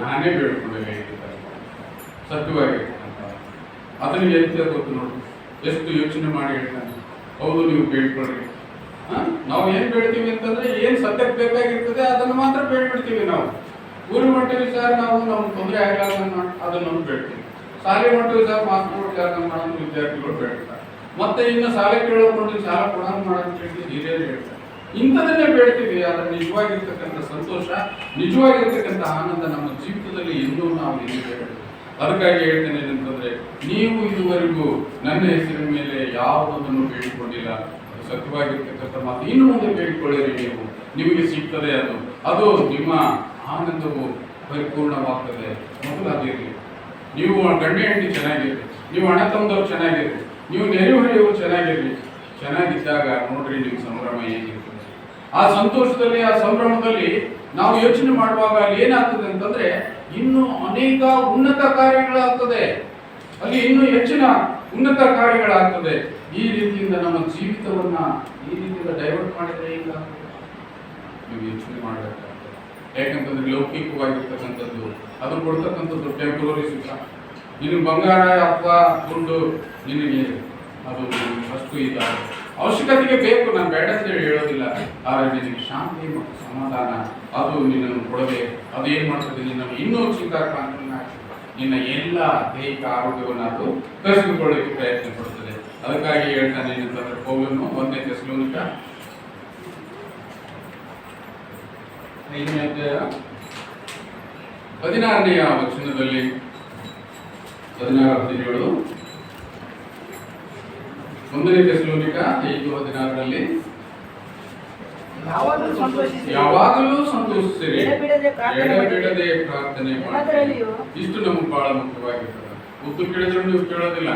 ನಾನೇ ಬೇಡಿಕೊಂಡೆ ಸತ್ಯವಾಗಿರ್ತಕ್ಕಂಥ ಅದನ್ನು ಎಂತ ಗೊತ್ತು ನೋಡಿ. ಎಷ್ಟು ಯೋಚನೆ ಮಾಡಿ ಹೇಳ್ತಾನೆ. ಹೌದು, ನೀವು ಬೇಡ್ಕೊಳ್ಳಿ? ನಾವು ಏನು ಬೇಡ್ತೀವಿ ಅಂತಂದ್ರೆ ಏನು ಸತ್ಯಕ್ಕೆ ಬೇಕಾಗಿರ್ತದೆ ಅದನ್ನು ಮಾತ್ರ ಬೇಡ್ಬಿಡ್ತೀವಿ ನಾವು. ಊರಿಗೆ ಮಟ್ಟ ಸರ್ ನಾವು ನಮ್ಗೆ ತೊಂದರೆ ಆಗಲ್ಲ ಅದನ್ನು ಬೇಡ್ತೀವಿ. ಶಾಲೆ ಮಟ್ಟ ಸರ್ ಮಾಸ್ಕ್ ಕೆಲಸ ಮಾಡೋದು ವಿದ್ಯಾರ್ಥಿಗಳು ಬೇಡ್ತಾರೆ. ಮತ್ತೆ ಇನ್ನು ಶಾಲೆ ಕೇಳೋಕೊಂಡು ಸಾಲ ಮಾಡೋದು ಕೇಳಿ ಹಿರಿಯರು ಹೇಳ್ತಾರೆ. ಇಂಥದನ್ನೇ ಬೇಡ್ತೀವಿ. ಅದರ ನಿಜವಾಗಿರ್ತಕ್ಕಂಥ ಸಂತೋಷ, ನಿಜವಾಗಿರ್ತಕ್ಕಂಥ ಆನಂದ ನಮ್ಮ ಜೀವಿತದಲ್ಲಿ ಇನ್ನೂ ನಾವು ಇಲ್ಲಿ ಬೇಡಬೇಕು ಅದಕ್ಕಾಗಿ ಹೇಳ್ತೇನೆ ಏನಂತಂದ್ರೆ ನೀವು ಇದುವರೆಗೂ ನನ್ನ ಹೆಸರಿನ ಮೇಲೆ ಯಾವುದನ್ನು ಬೇಡಿಕೊಂಡಿಲ್ಲ ಅದು ಸತ್ಯವಾಗಿರ್ತಕ್ಕಂಥ ಮಾತು ಇನ್ನು ಮುಂದೆ ಬೇಡಿಕೊಳ್ಳಿರಿ ನೀವು. ನಿಮಗೆ ಸಿಗ್ತದೆ ಅದು. ಅದು ನಿಮ್ಮ ಆನಂದವು ಪರಿಪೂರ್ಣವಾಗ್ತದೆ. ಮೊದಲಾಗಿರಲಿ. ನೀವು ಗಂಡ ಹೆಂಡತಿ ಚೆನ್ನಾಗಿರಲಿ. ನೀವು ಹಣ ತಂದವರು ಚೆನ್ನಾಗಿರಲಿ. ನೀವು ನೆರೆಹೊರೆಯವರು ಚೆನ್ನಾಗಿರಲಿ. ಚೆನ್ನಾಗಿದ್ದಾಗ ನೋಡ್ರಿ ನಿಮ್ಮ ಸಂಭ್ರಮ ಏನಿರ್ತದೆ ಆ ಸಂತೋಷದಲ್ಲಿ, ಆ ಸಂಭ್ರಮದಲ್ಲಿ ನಾವು ಯೋಚನೆ ಮಾಡುವಾಗ ಅಲ್ಲಿ ಏನಾಗ್ತದೆ ಅಂತಂದ್ರೆ ಇನ್ನು ಅನೇಕ ಉನ್ನತ ಕಾರ್ಯಗಳಾಗ್ತದೆ. ಅಲ್ಲಿ ಇನ್ನೂ ಹೆಚ್ಚಿನ ಉನ್ನತ ಕಾರ್ಯಗಳಾಗ್ತದೆ. ಈ ರೀತಿಯಿಂದ ನಮ್ಮ ಜೀವಿತವನ್ನ ಈ ರೀತಿಯಿಂದ ಡೈವರ್ಟ್ ಮಾಡಿದ್ರೆ ಈಗ ನೀವು ಯೋಚನೆ ಮಾಡಬೇಕಾಗ್ತದೆ. ಯಾಕಂತಂದ್ರೆ ಲೌಕಿಕವಾಗಿರ್ತಕ್ಕಂಥದ್ದು, ಅದು ಕೊಡ್ತಕ್ಕಂಥದ್ದು ಟೆಂಪ್ರರಿ ಸುಖ. ನಿನ್ನ ಬಂಗಾರ ಅಥವಾ ಒಂದು ನಿನಗೆ ಅದು ವಸ್ತು ಇಲ್ಲ ಅವಶ್ಯಕತೆಗೆ ಬೇಕು, ನಾನು ಬೇಡ ಅಂತ ಹೇಳಿ ಹೇಳೋದಿಲ್ಲ. ಆದರೆ ನಿನಗೆ ಶಾಂತಿ ಮತ್ತು ಸಮಾಧಾನ, ಅದು ನಿನ್ನನ್ನು ಕೊಡದೆ, ಅದು ಏನು ಮಾಡ್ತದೆ ನಿನ್ನನ್ನು ಇನ್ನೂ ಚಿಂತಾಕ್ರಾಂತಿಯನ್ನು ನಿನ್ನ ಎಲ್ಲ ದೈಹಿಕ ಆರೋಗ್ಯವನ್ನು ಅದು ಕಸಿದುಕೊಳ್ಳೋಕೆ ಪ್ರಯತ್ನ ಪಡ್ತದೆ. ಅದಕ್ಕಾಗಿ ಹೇಳ್ತಾನೆ ಏನಂತಂದ್ರೆ ಪೌಲನು ಒಂದನೇ ತೆಸಲೋನಿಕ ಐದನೇ ಹದಿನಾರನೆಯ ವಚನದಲ್ಲಿ, ಹದಿನಾರು ಹದಿನೇಳು. ಒಂದನೇ ತೆಸಲೋನಿಕ ಐದು ಹದಿನಾರರಲ್ಲಿ ಯಾವಾಗಲೂ ಸಂತೋಷಿಸಿ ಯಾವಾಗಲೂ ಸಂತೋಷಿಸಿರಿ. ಎಡಬಿಡದೆ ಪ್ರಾರ್ಥನೆ ಮಾಡಿ. ಇಷ್ಟು ನಮಗೆ ಬಹಳ ಮುಖ್ಯವಾಗಿರ್ತದೆ. ಉತ್ತು ಕೇಳಿದ್ರು ನೀವು ಕೇಳೋದಿಲ್ಲ.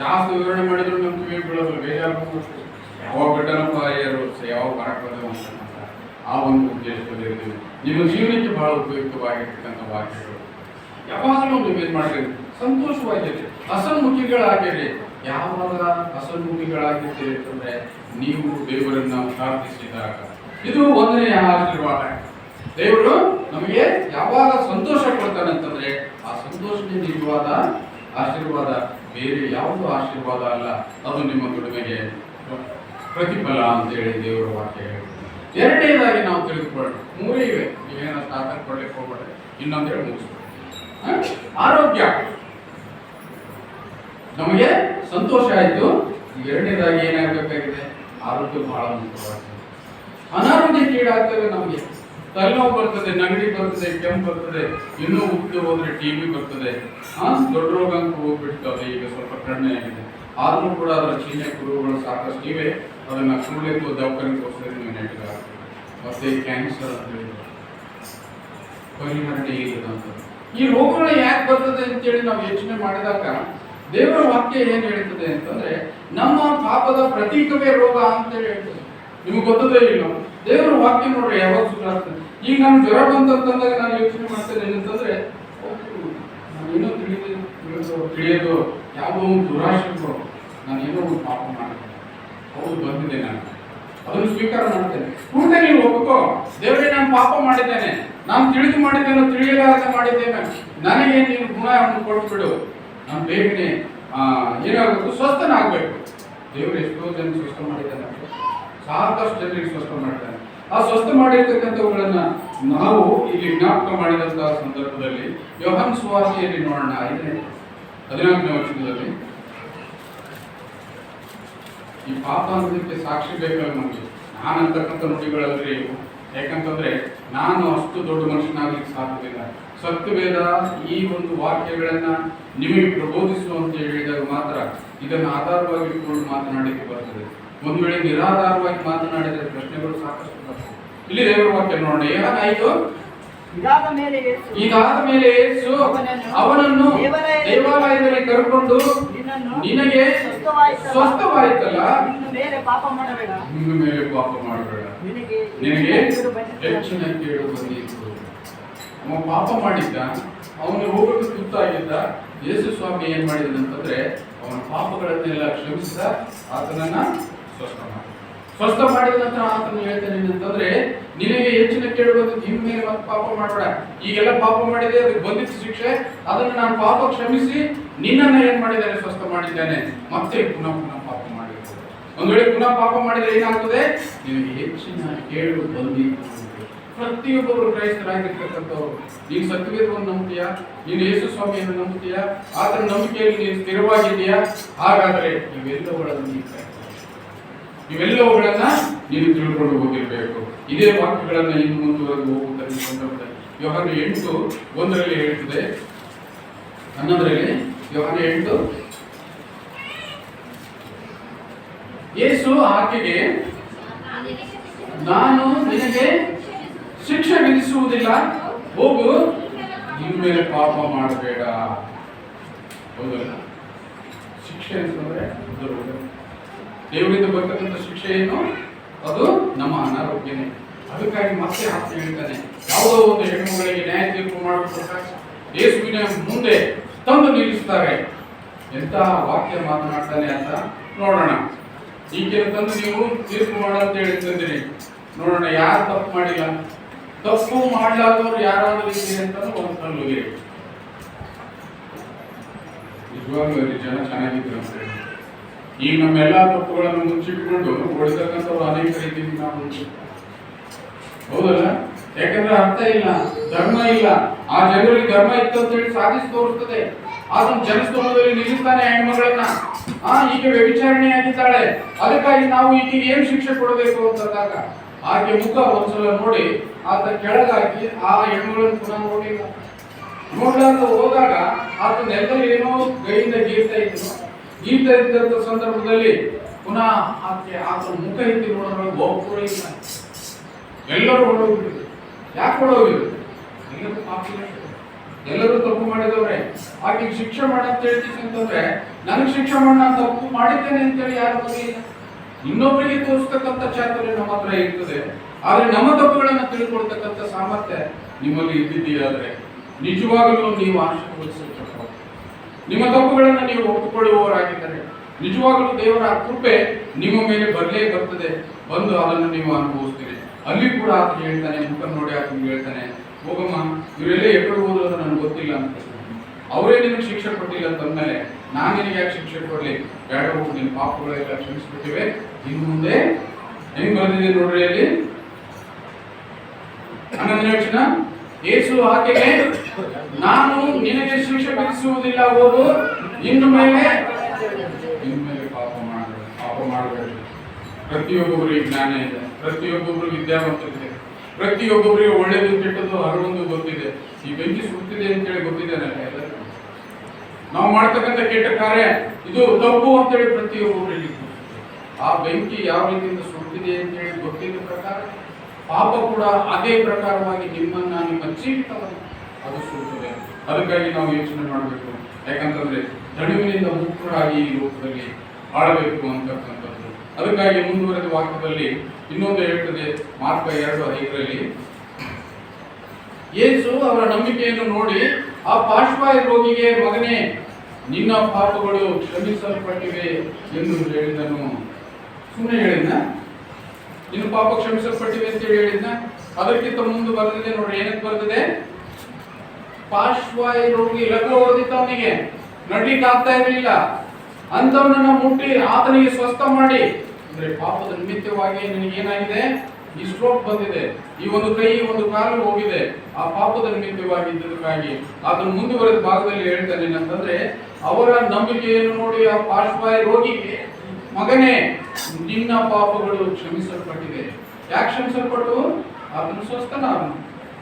ಜಾಸ್ತಿ ವಿವರಣೆ ಮಾಡಿದ್ರು ನಮ್ಗೆ ಕಿವಿ ಬೀಳೋದು ಬೇಜಾರು ಯಾವ ಬಿಟ್ಟನಪ್ಪ ಅಯ್ಯರು ಯಾವ ಬರಕ್ ಬಂದವ ಅಂತ ಆ ಒಂದು ಉದ್ದೇಶದಲ್ಲಿ ಇರ್ತೀವಿ. ನಿಮ್ಮ ಜೀವನಕ್ಕೆ ಬಹಳ ಉಪಯುಕ್ತವಾಗಿರ್ತಕ್ಕಂಥ ವಾಕ್ಯಗಳು. ಯಾವಾಗಲೂ ನೀವೇನ್ ಮಾಡ್ರಿ ಸಂತೋಷವಾಗಿರಿ ಅಸನ್ಮುಖಿಗಳಾಗಿರಿ ಯಾವಾಗ ಹಸನ್ಮುಖಿಗಳಾಗಿರ್ತೀರಿ ಅಂತಂದ್ರೆ ನೀವು ದೇವರನ್ನ ಪ್ರಾರ್ಥಿಸಿದಾಗ. ಇದು ಒಂದನೇ ಆಶೀರ್ವಾದ. ದೇವರು ನಮಗೆ ಯಾವಾಗ ಸಂತೋಷ ಕೊಡ್ತಾನೆ ಅಂತಂದ್ರೆ ಆ ಸಂತೋಷನೇ ನಿಜವಾದ ಆಶೀರ್ವಾದ. ಬೇರೆ ಯಾವುದೋ ಆಶೀರ್ವಾದ ಅಲ್ಲ. ಅದು ನಿಮ್ಮ ದುಡಿಮೆಗೆ ಪ್ರತಿಫಲ ಅಂತ ಹೇಳಿ ದೇವರ ವಾಕ್ಯ ಹೇಳ್ತಾರೆ ಎರಡನೇದಾಗಿ ನಾವು ತಿಳಿದುಕೊಳ್ಳೋಣ. ಮೂರೇ ಇವೆ. ನೀವೇನೋ ಸಾಧನೆ ಕೊಡ್ಲಿಕ್ಕೆ ಹೋಗ್ಬೇಡ ಇನ್ನೊಂದು ಹೇಳಿ ಮುಗಿಸ್ಬೇಕು? ಆರೋಗ್ಯ. ನಮಗೆ ಸಂತೋಷ ಆಯ್ತು. ಎರಡನೇದಾಗಿ ಏನಾಗಬೇಕಾಗಿದೆ? ಆರೋಗ್ಯ ಬಹಳ ಮುಖ್ಯವಾಗಿದೆ. ಅನಾರೋಗ್ಯಕ್ಕೀಡಾಗ್ತವೆ ನಮಗೆ ತಲೆನೋವು ಬರ್ತದೆ, ನೆಗಡಿ ಬರ್ತದೆ ಕೆಂಪು ಬರ್ತದೆ, ಇನ್ನೂ ಉಪ್ಪು ಹೋದ್ರೆ ಟಿ ಬಿ ಬರ್ತದೆ. ದೊಡ್ಡ ರೋಗ ಅಂತ ಹೋಗ್ಬಿಡ್ತವೆ ಈಗ ಸ್ವಲ್ಪ ಕಡಿಮೆ ಆಗಿದೆ. ಆದ್ರೂ ಕೂಡ ಅದರ ಚೀನ್ಯ ಕುರುಗಳು ಸಾಕಷ್ಟು ಇವೆ. ಅದನ್ನ ಸುಳ್ಳೆತ್ತು ದವಾಖಾನೆ ತೋರಿಸಿದ್ರೆ ಮತ್ತೆ ಕ್ಯಾನ್ಸರ್ ಅಂತ ಹೇಳಿದ್ರು ಪರಿಹರಣೆ ಈ ರೋಗಗಳು ಯಾಕೆ ಬರ್ತದೆ ಅಂತೇಳಿ ನಾವು ಯೋಚನೆ ಮಾಡಿದಾಗ ದೇವರ ವಾಕ್ಯ ಏನ್ ಹೇಳ್ತದೆ ಅಂತಂದ್ರೆ, ನಮ್ಮ ಪಾಪದ ಪ್ರತೀಕವೇ ರೋಗ ಅಂತ ಹೇಳ್ತದೆ. ನಿಮ್ಗೆ ಗೊತ್ತದೇ ಇಲ್ಲ. ದೇವರ ವಾಕ್ಯ ನೋಡ್ರಿ ಯಾವಾಗ ಸುಧಾರಿಸ್ತದೆ ಈಗ ನಾನು ಜ್ವರ ಬಂತಂತಂದಾಗ ನಾನು ಯೋಚನೆ ಮಾಡ್ತೇನೆ ಏನಂತಂದ್ರೆ ನಾನೇನೋ ತಿಳಿದು ತಿಳಿಯೋದು ಯಾವುದೋ ಒಂದು ದುರಾಶೆ ನಾನೇನೋ ಒಂದು ಪಾಪ ಮಾಡಿದೆ. ಹೌದು, ಬಂದಿದೆ ನಾನು. ಅದನ್ನು ಸ್ವೀಕಾರ ಮಾಡ್ತೇನೆ. ಕೂಡ ನೀವು ಒಪ್ಕೋ ದೇವರೇ, ನಾನು ಪಾಪ ಮಾಡಿದ್ದೇನೆ. ನಾನು ತಿಳಿದು ಮಾಡಿದ್ದೇನೆ ತಿಳಿಯಲಾರದೆ ಮಾಡಿದ್ದೇನೆ. ನನಗೆ ನೀನು ಗುಣವನ್ನು ಕೊಟ್ಬಿಡು. ನಾನು ಬೇಗನೆ ಏನಾಗಬೇಕು ಸ್ವಸ್ಥನಾಗಬೇಕು. ದೇವರು ಎಷ್ಟೋ ಜನ ಸ್ವಸ್ಥ ಮಾಡಿದ್ದಾನೆ ಸಾಕಷ್ಟು ಜನರಿಗೆ ಸ್ವಸ್ಥ ಮಾಡಿದ್ದಾನೆ ಆ ಸ್ವಸ್ಥ ಮಾಡಿರ್ತಕ್ಕಂಥವುಗಳನ್ನ ನಾವು ಇಲ್ಲಿ ಜ್ಞಾಪಕ ಮಾಡಿದಂತಹ ಸಂದರ್ಭದಲ್ಲಿ ಯೋಹನ್ ಸುವಾರ್ತೆಯಲ್ಲಿ ನೋಡೋಣ ಐದನೇ ಹದಿನಾಲ್ಕನೇ ವರ್ಷದಲ್ಲಿ ಈ ಪಾಪ ಸಾಕ್ಷಿ ಬೇಕಲ್ಲ ನಮಗೆ ನಾನು ಅಂತಕ್ಕಂಥ ನುಡಿಗಳಲ್ರಿ ಯಾಕಂತಂದ್ರೆ ನಾನು ಅಷ್ಟು ದೊಡ್ಡ ಮನುಷ್ಯನಾಗ್ಲಿಕ್ಕೆ ಸಾಧ್ಯವಿಲ್ಲ. ಸತ್ಯವೇದ ಈ ಒಂದು ವಾಕ್ಯಗಳನ್ನ ನಿಮಗೆ ಪ್ರಬೋಧಿಸು ಅಂತ ಹೇಳಿದಾಗ ಮಾತ್ರ ಇದನ್ನು ಆಧಾರವಾಗಿ ಇಟ್ಕೊಂಡು ಮಾತನಾಡಲಿಕ್ಕೆ ಬರ್ತದೆ. ಒಂದು ವೇಳೆ ನಿರಾಧಾರವಾಗಿ ಮಾತನಾಡಿದರೆ ಪ್ರಶ್ನೆಗಳು ಸಾಕಷ್ಟು ಬರ್ತದೆ ಇಲ್ಲಿ ದೇವರ ವಾಕ್ಯ ನೋಡೋಣ. ಏನಾಯ್ತು ಇದಾದ ಮೇಲೆ ಯೇಸು ಅವನನ್ನು ದೇವಾಲಯದಲ್ಲಿ ಕರ್ಕೊಂಡು ನಿನಗೆ ಸ್ವಸ್ಥವಾಯ್ತಲ್ಲ. ಮೇಲೆ ಪಾಪ ಮಾಡಬೇಡ. ನಿನ್ನ ಮೇಲೆ ಪಾಪ ಮಾಡಬೇಡ. ನಿನಗೆ. ಹೆಚ್ಚಿನ ಕೇಳು ಬಂದಿತ್ತು ಅವ ಪಾಪ ಮಾಡಿದ್ದ, ಅವನು ಹೋಗಲು ತುತ್ತಾಗಿದ್ದ ಯೇಸು ಸ್ವಾಮಿ ಏನು ಮಾಡಿದ ಅಂತಂದ್ರೆ, ಅವನ ಪಾಪಗಳನ್ನೆಲ್ಲ ಕ್ಷಮಿಸಿದ, ಆತನನ್ನ ಸ್ವಸ್ಥ ಮಾಡಿದ ಸ್ವಸ್ಥ ಮಾಡಿದ ನಂತರ ಆತನ ಹೇಳ್ತಾನೆ ಅಂತಂದ್ರೆ ನಿನಗೆ ಹೆಚ್ಚಿನ ಕೇಳಬಹುದು ಬಂದಿದ್ದು ಇನ್ ಮೇಲೆ ಮತ್ತೆ ಪಾಪ ಮಾಡಬೇಡ. ಈಗೆಲ್ಲ ಪಾಪ ಮಾಡಿದೆ, ಅದಕ್ಕೆ ಬಂದಿತ್ತು ಶಿಕ್ಷೆ. ಅದನ್ನು ನಾನು ಪಾಪ ಕ್ಷಮಿಸಿ, ನಿನ್ನನ್ನ ಏನ್ ಮಾಡಿದ್ದೇನೆ ಸ್ವಸ್ಥ ಮಾಡಿದ್ದೇನೆ. ಮತ್ತೆ ಪುನಃ ಪುನಃ ಪಾಪ ಮಾಡಿರ್ತದೆ ಒಂದು ವೇಳೆ ಪುನಃ ಪಾಪ ಮಾಡಿದ್ರೆ ಏನಾಗ್ತದೆ? ನಿಮಗೆ ಹೆಚ್ಚಿನ ಕೇಳು ಬಂದಿತ್ತು. ಪ್ರತಿಯೊಬ್ಬರು ಕ್ರೈಸ್ತರಾಗಿರ್ತಕ್ಕಂಥವ್ರು. ನೀನು ಸತ್ಯವೇದವನ್ನು ನಂಬುತ್ತೀಯಾ? ನೀನು ಯೇಸು ಸ್ವಾಮಿಯನ್ನು ನಂಬುತ್ತೀಯಾ? ಆತನ ನಂಬಿಕೆಯಲ್ಲಿ ನೀನು ಸ್ಥಿರವಾಗಿದೆಯಾ ಹಾಗಾದರೆ ಇವೆಲ್ಲವುಗಳನ್ನು ಇವೆಲ್ಲವುಗಳನ್ನ ನೀನು ತಿಳ್ಕೊಂಡು ಹೋಗಿರ್ಬೇಕು. ಇದೇ ವಾಕ್ಯಗಳನ್ನ ಇನ್ನು ಮುಂದುವರೆದು ಹೋಗುವುದನ್ನು ಸಂದರ್ಭದಲ್ಲಿ ಎಂಟು ಒಂದರಲ್ಲಿ ಹೇಳ್ತದೆ. ಹನ್ನೊಂದರಲ್ಲಿ ಯೋಹಾನ ಎಂಟು. ಯೇಸು ಆಕೆಗೆ, ನಾನು ನಿನಗೆ ಶಿಕ್ಷೆ ವಿಧಿಸುವುದಿಲ್ಲ. ಹೋಗು. ನಿನ್ನ ಮೇಲೆ ಪಾಪ ಮಾಡಬೇಡ. ಶಿಕ್ಷೆ ಅಂತಂದ್ರೆ. ದೇವರಿಂದ ಬರ್ತಕ್ಕಂಥ ಶಿಕ್ಷೆ ಏನು? ಅದು ನಮ್ಮ ಅನಾರೋಗ್ಯನೇ. ಅದಕ್ಕಾಗಿ ಮತ್ತೆ ಹಾಕಿ ಹೇಳ್ತಾನೆ. ಯಾವುದೋ ಒಂದು ಹೆಣ್ಣುಗಳಿಗೆ ನ್ಯಾಯ ತೀರ್ಪು ಯೇಸುವಿನ ಮುಂದೆ ತಂದು ನಿಲ್ಲಿಸ್ತಾರೆ. ಎಂತಹ ವಾಕ್ಯ ಮಾತನಾಡ್ತಾನೆ ಅಂತ ನೋಡೋಣ. ಈಕೆ ತಂದು ನೀವು ತೀರ್ಪು ಮಾಡ ಅಂತ ಹೇಳಿ ತಂದಿರಿ. ನೋಡೋಣ ಯಾರು ತಪ್ಪು ಮಾಡಿಲ್ಲ. ತಪ್ಪು ಮಾಡಲಾದವರು ಯಾರಾದರೂ ಇದ್ದೀರಿ ಅಂತ ಒಂದು ಕಲ್ಲು ಹೋಗಿರಿ ನಿಜವಾಗ್ಲೂ ಅಲ್ಲಿ ಜನ ಚೆನ್ನಾಗಿದ್ರು ಅಂತ. ಈಗ ನಮ್ಮೆಲ್ಲ ತಪ್ಪುಗಳನ್ನು ಮುಚ್ಚಿಟ್ಕೊಂಡು ಉಳಿದಕ್ಕಂಥವ್ರು ಅನೇಕ ರೀತಿಯಿಂದ ನಾವು ಹೌದಲ್ಲ? ಯಾಕಂದ್ರೆ ಅರ್ಥ ಇಲ್ಲ, ಧರ್ಮ ಇಲ್ಲ. ಆ ಜನರಲ್ಲಿ ಧರ್ಮ ಇತ್ತು ಅಂತ ಹೇಳಿ ಸಾಧಿಸಿ ತೋರಿಸ್ತದೆ. ಅದನ್ನು ಜನಸ್ತೋಮದಲ್ಲಿ ನಿಲ್ಲಿಸ್ತಾನೆ ಹೆಣ್ಮಗಳನ್ನ. ಆ, ಈಗ ವ್ಯಭಿಚಾರಣೆ ಆಗಿದ್ದಾಳೆ ಅದಕ್ಕಾಗಿ ನಾವು ಈಗ ಏನ್ ಶಿಕ್ಷೆ ಕೊಡಬೇಕು ಅಂತಂದಾಗ ಆಕೆ ಮುಖ ಒಂದ್ಸಲ ನೋಡಿ ಆತ ಕೆಳಗಾಕಿ ಆ ಹೆಣ್ಣುಗಳನ್ನು ಪುನಃ ನೋಡಿಲ್ಲ ನೋಡ್ಲಾರ್ದ ಹೋದಾಗ ಆತ ನೆಲದಲ್ಲಿ ಏನೋ ಕೈಯಿಂದ ಗೀರ್ತಾ ಇದ್ರು ಗೀರ್ತಾ ಇದ್ದಂತ ಸಂದರ್ಭದಲ್ಲಿ ಪುನಃ ಆಕೆ ಆತ ಮುಖ ಎತ್ತಿ ನೋಡೋದ್ರಲ್ಲಿ ಬಹುಪೂರ ಇಲ್ಲ. ಎಲ್ಲರೂ ಹೊಡೋಗಿದ್ರು ಯಾಕೆ ಹೊಡೋಗಿದ್ರು ಎಲ್ಲರೂ. ಎಲ್ಲರೂ ತಪ್ಪು ಮಾಡಿದವ್ರೆ. ಆಕೆ ಶಿಕ್ಷೆ ಮಾಡಂತ ಹೇಳ್ತೀನಿ ಅಂತಂದ್ರೆ ನನಗೆ ಶಿಕ್ಷೆ ಮಾಡ ತಪ್ಪು ಮಾಡಿದ್ದೇನೆ ಅಂತೇಳಿ ಯಾರು ಬರಲಿಲ್ಲ ಇನ್ನೊಬ್ಬರಿಗೆ ತೋರಿಸ್ತಕ್ಕಂಥ ಚಾತುರ್ಯ ನಮ್ಮ ಹತ್ರ ಇರ್ತದೆ. ಆದ್ರೆ ನಮ್ಮ ತಪ್ಪುಗಳನ್ನು ತಿಳ್ಕೊಳ್ತಕ್ಕಂಥ ಸಾಮರ್ಥ್ಯ ನಿಮ್ಮಲ್ಲಿ ಇದ್ದಿದ್ದೀರಾದ್ರೆ ನಿಜವಾಗಲೂ ನೀವು ಆಶೀರ್ವದಿಸಲ್ಪಟ್ಟವರು ನಿಮ್ಮ ತಪ್ಪುಗಳನ್ನು ನೀವು ಒಪ್ಪಿಕೊಳ್ಳುವವರಾಗಿದ್ದರೆ ನಿಜವಾಗಲೂ ದೇವರ ಕೃಪೆ ನಿಮ್ಮ ಮೇಲೆ ಬರಲೇ ಬರ್ತದೆ. ಬಂದು ಅದನ್ನು ನೀವು ಅನುಭವಿಸ್ತೀರಿ. ಅಲ್ಲಿ ಕೂಡ ಆತ ಹೇಳ್ತಾನೆ ಮುಖ ನೋಡಿ ಆತನು ಹೇಳ್ತಾನೆ, ಹೋಗಮ್ಮ, ಇವರೆಲ್ಲ ಎಕಡೆ ಹೋದ್ರೆ ನನಗೆ ಗೊತ್ತಿಲ್ಲ ಅಂತ. ಅವರೇ ನಿಮಗೆ ಶಿಕ್ಷೆ ಕೊಟ್ಟಿಲ್ಲ ಅಂತಂದ್ಮೇಲೆ ನಾನು ನಿನಗೆ ಯಾಕೆ ಶಿಕ್ಷೆ ಕೊಡಲಿ? ಬೇಡವು ನಿನ್ನ ಪಾಪಗಳೆಲ್ಲ ಕ್ಷಮಿಸ್ಬಿಟ್ಟಿವೆ. ಇನ್ನು ಮುಂದೆ ಹೆಂಗ್ ಬಂದಿದೆ ನೋಡ್ರಿ ಅಲ್ಲಿ? ಯೇಸು ಆಕೆಗೆ, ನಾನು ನಿನಗೆ ಶಿಕ್ಷೆ ವಿಧಿಸುವುದಿಲ್ಲ ಹೋಗು, ಇನ್ನು ಮೇಲೆ ಇನ್ನು ಮೇಲೆ ಪಾಪ ಮಾಡಬೇಡ ಪಾಪ ಮಾಡಬೇಡ ಪ್ರತಿಯೊಬ್ಬೊಬ್ಬರಿಗೆ ಜ್ಞಾನ ಇದೆ ಪ್ರತಿಯೊಬ್ಬೊಬ್ಬರು ವಿದ್ಯಾವಂತರಿದೆ, ಪ್ರತಿಯೊಬ್ಬೊಬ್ಬರಿಗೆ ಒಳ್ಳೇದು ಕೆಟ್ಟದ್ದು ಹರವೊಂದು ಗೊತ್ತಿದೆ. ಈ ಬೆಂಕಿ ಸುತ್ತಿದೆ ಅಂತೇಳಿ ಗೊತ್ತಿದೆ ನನಗೆ. ನಾವು ಮಾಡ್ತಕ್ಕಂಥ ಕೆಟ್ಟ ಕಾರ್ಯ ಇದು ತಪ್ಪು ಅಂತೇಳಿ ಪ್ರತಿಯೊಬ್ಬರು ಹೇಳಿದ್ರು ಆ ಬೆಂಕಿ ಯಾವ ರೀತಿಯಿಂದ ಸುಟ್ಟಿದೆ ಅಂತೇಳಿ ಗೊತ್ತಿದ್ದ ಪ್ರಕಾರ ಪಾಪ ಕೂಡ ಅದೇ ಪ್ರಕಾರವಾಗಿ ನಿಮ್ಮನ್ನ ನಿಮ್ಮ ಜೀವಿತವನ್ನು ಅದು ಸುಡುತ್ತದೆ ಅದಕ್ಕಾಗಿ ನಾವು ಯೋಚನೆ ಮಾಡಬೇಕು. ಯಾಕಂತಂದ್ರೆ ದಣಿವಿನಿಂದ ಮುಕ್ತರಾಗಿ ಈ ರೂಪದಲ್ಲಿ ಆಳಬೇಕು ಅಂತಕ್ಕಂಥದ್ದು. ಅದಕ್ಕಾಗಿ ಮುಂದುವರೆದ ವಾಕ್ಯದಲ್ಲಿ ಇನ್ನೊಂದು ಹೇಳ್ತದೆ, ಮಾರ್ಕ ಎರಡು ಐದರಲ್ಲಿ, ಯೇಸು ಅವರ ನಂಬಿಕೆಯನ್ನು ನೋಡಿ ಆ ಪಾರ್ಶ್ವಾಯು ರೋಗಿಗೆ ಮಗನೇ, ನಿನ್ನ ಪಾಪಗಳು ಕ್ಷಮಿಸಲ್ಪಟ್ಟಿವೆ ಎಂದು ಹೇಳಿದನು. ಸುಮ್ಮನೆ ಹೇಳಿದ್ನ? ನಿನ್ನ ಪಾಪ ಕ್ಷಮಿಸಲ್ಪಟ್ಟಿವೆ ಅಂತ ಹೇಳಿ ಹೇಳಿದ್ನ? ಅದಕ್ಕಿಂತ ಮುಂದೆ ಬರ್ತದೆ ನೋಡಿ ಏನಕ್ಕೆ ಬರ್ತದೆ ಪಾರ್ಶ್ವಾಯು ರೋಗಿ ಲಗ್ನ ಹೊಡೆದಿತ್ತು ಅವನಿಗೆ, ನಡ್ಲಿಕ್ಕೆ ಆಗ್ತಾ ಇರಲಿಲ್ಲ. ಅಂತವನನ್ನ ಮುಟ್ಟಿ ಆತನಿಗೆ ಸ್ವಸ್ಥ ಮಾಡಿ. ಅಂದ್ರೆ ಪಾಪದ ನಿಮಿತ್ತವಾಗಿ ನಿನಗೆ ಏನಾಗಿದೆ ಈ ಸ್ಟ್ರೋಕ್ ಬಂದಿದೆ. ಈ ಒಂದು ಕೈ ಒಂದು ಕಾಲು ಹೋಗಿದೆ. ಆ ಪಾಪದ ನಿಮಿತ್ತವಾಗಿ ಇದ್ದಕ್ಕಾಗಿ ಅದನ್ನು ಮುಂದುವರೆದ ಭಾಗದಲ್ಲಿ ಹೇಳ್ತಾನೆ ಏನಂತಂದ್ರೆ, ಅವರ ನಂಬಿಕೆಯನ್ನು ನೋಡಿ ಆ ಪಾರ್ಶ್ವಾಯ ರೋಗಿಗೆ, ಮಗನೇ, ನಿನ್ನ ಪಾಪಗಳು ಕ್ಷಮಿಸಲ್ಪಟ್ಟಿದೆ. ಯಾಕೆ ಕ್ಷಮಿಸಲ್ಪಟ್ಟು? ಅದನ್ನು ಸ್ವಸ್ಥನ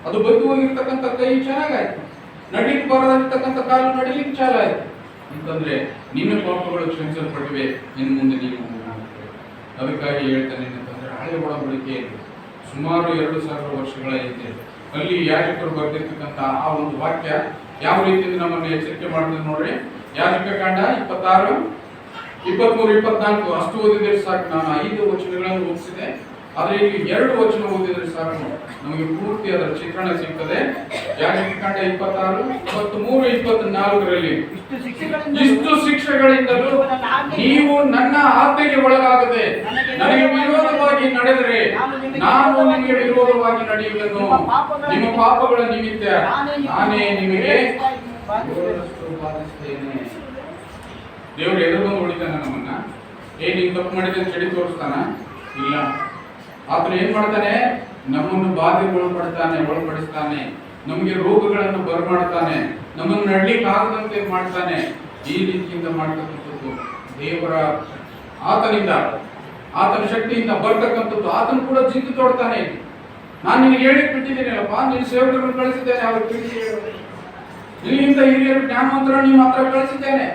ಅದು ಬಂದು ಹೋಗಿರ್ತಕ್ಕಂಥ ಕೈ ಚೆನ್ನಾಗಾಯ್ತು. ನಡಿಲಿಕ್ಕೆ ಬರದಿರ್ತಕ್ಕಂಥ ಕಾಲು ನಡಿಲಿಕ್ಕೆ ಚಾಲ ಆಯ್ತು ಅಂತಂದ್ರೆ, ನಿನ್ನ ಪಾಪಗಳು ಕ್ಷಮಿಸಲ್ಪಟ್ಟಿವೆ. ನಿನ್ನ ಮುಂದೆ ನೀನು ಅದಕ್ಕಾಗಿ ಹೇಳ್ತಾನೆ ಏನಂತಂದ್ರೆ, ಹಳೆ ಒಡಂಬಡಿಕೆ ಸುಮಾರು ಎರಡು ಸಾವಿರ ವರ್ಷಗಳ ಹಿಂದೆ. ಅಲ್ಲಿ ಯಾಜಕರು ಬರೆದಿರ್ತಕ್ಕಂಥ ಆ ಒಂದು ವಾಕ್ಯ ಯಾವ ರೀತಿಯಿಂದ ನಮ್ಮನ್ನು ಎಚ್ಚರಿಕೆ ಮಾಡಿದ್ರೆ ನೋಡ್ರಿ? ಯಾಜಕ ಕಾಂಡ? ಇಪ್ಪತ್ತಾರು, ಇಪ್ಪತ್ಮೂರು, ಇಪ್ಪತ್ನಾಲ್ಕು. ಅಷ್ಟು ಓದಿದ್ರೆ ಸಾಕು. ನಾನು ಐದು ವಚನಗಳನ್ನು ಓದಿಸಿದೆ. ಆದ್ರೆ ಇಲ್ಲಿ ಎರಡು ವಚನ ಓದಿದ್ರೆ ಸಾಕು. ನಮಗೆ ಪೂರ್ತಿ ಅದರ ಚಿತ್ರಣ ಸಿಗ್ತದೆ. ಯಾಜಕ ಕಂಡ ಇಪ್ಪತ್ತಾರು? ಇಪ್ಪತ್ಮೂರು ಇಪ್ಪತ್ನಾಲ್ಕರಲ್ಲಿ ಇಷ್ಟು ಶಿಕ್ಷೆಗಳಿಂದ ಇಷ್ಟು ಶಿಕ್ಷೆಗಳಿಂದಲೂ ನೀವು ನನ್ನ ಆಜ್ಞೆಗೆ ಒಳಗಾಗದೆ ನನಗೆ ವಿರೋಧವಾಗಿ ನಡೆದರೆ ನಾನು ನಿಮಗೆ ವಿರೋಧವಾಗಿ ನಡೆಯುವುದನ್ನು ನಿಮ್ಮ ಪಾಪಗಳ ನಿಮಿತ್ತ ನಾನೇ ನಿಮಗೆ ದೇವರು ಎದುರು ದೇವರು ಉಳಿತಾನ ನಮ್ಮನ್ನ. ಏ ನೀನ್ ತಪ್ಪು ಮಾಡಿದ್ರೆ ಚಳಿ ತೋರಿಸ್ತಾನ? ಇಲ್ಲ. ಆತನು ಏನ್ ಮಾಡ್ತಾನೆ? ನಮ್ಮನ್ನು ಬಾಧೆಗೆ ಒಳಪಡ್ತಾನೆ, ಒಳಪಡಿಸ್ತಾನೆ. ನಮಗೆ ರೋಗಗಳನ್ನು ಬರಮಾಡ್ತಾನೆ. ನಮ್ಮನ್ನು ನಡ್ಲಿಕ್ಕೆ ಆಗದಂತೆ ಮಾಡ್ತಾನೆ. ಈ ರೀತಿಯಿಂದ ಮಾಡ್ತಕ್ಕಂಥದ್ದು ದೇವರ ಆತನಿಂದ, ಆತನ ಶಕ್ತಿಯಿಂದ ಬರ್ತಕ್ಕಂಥದ್ದು ಆತನು ಕೂಡ ಜಿದ್ದು ತೋಡ್ತಾನೆ. ನಾನು ನಿನಗೆ ಹೇಳಿಕ್ ಬಿಟ್ಟಿದ್ದೀನಲ್ಲಪ್ಪ, ನಿನ್ನ ಸೇವಕರನ್ನು ಕಳಿಸಿದ್ದೇನೆ, ಅವ್ರಿಗೆ ಹೇಳು. ನಿನಗಿಂತ ಹಿರಿಯರು ಜ್ಞಾನವಂತರ ನೀವು ಮಾತ್ರ ಕಳಿಸಿದ್ದೇನೆ.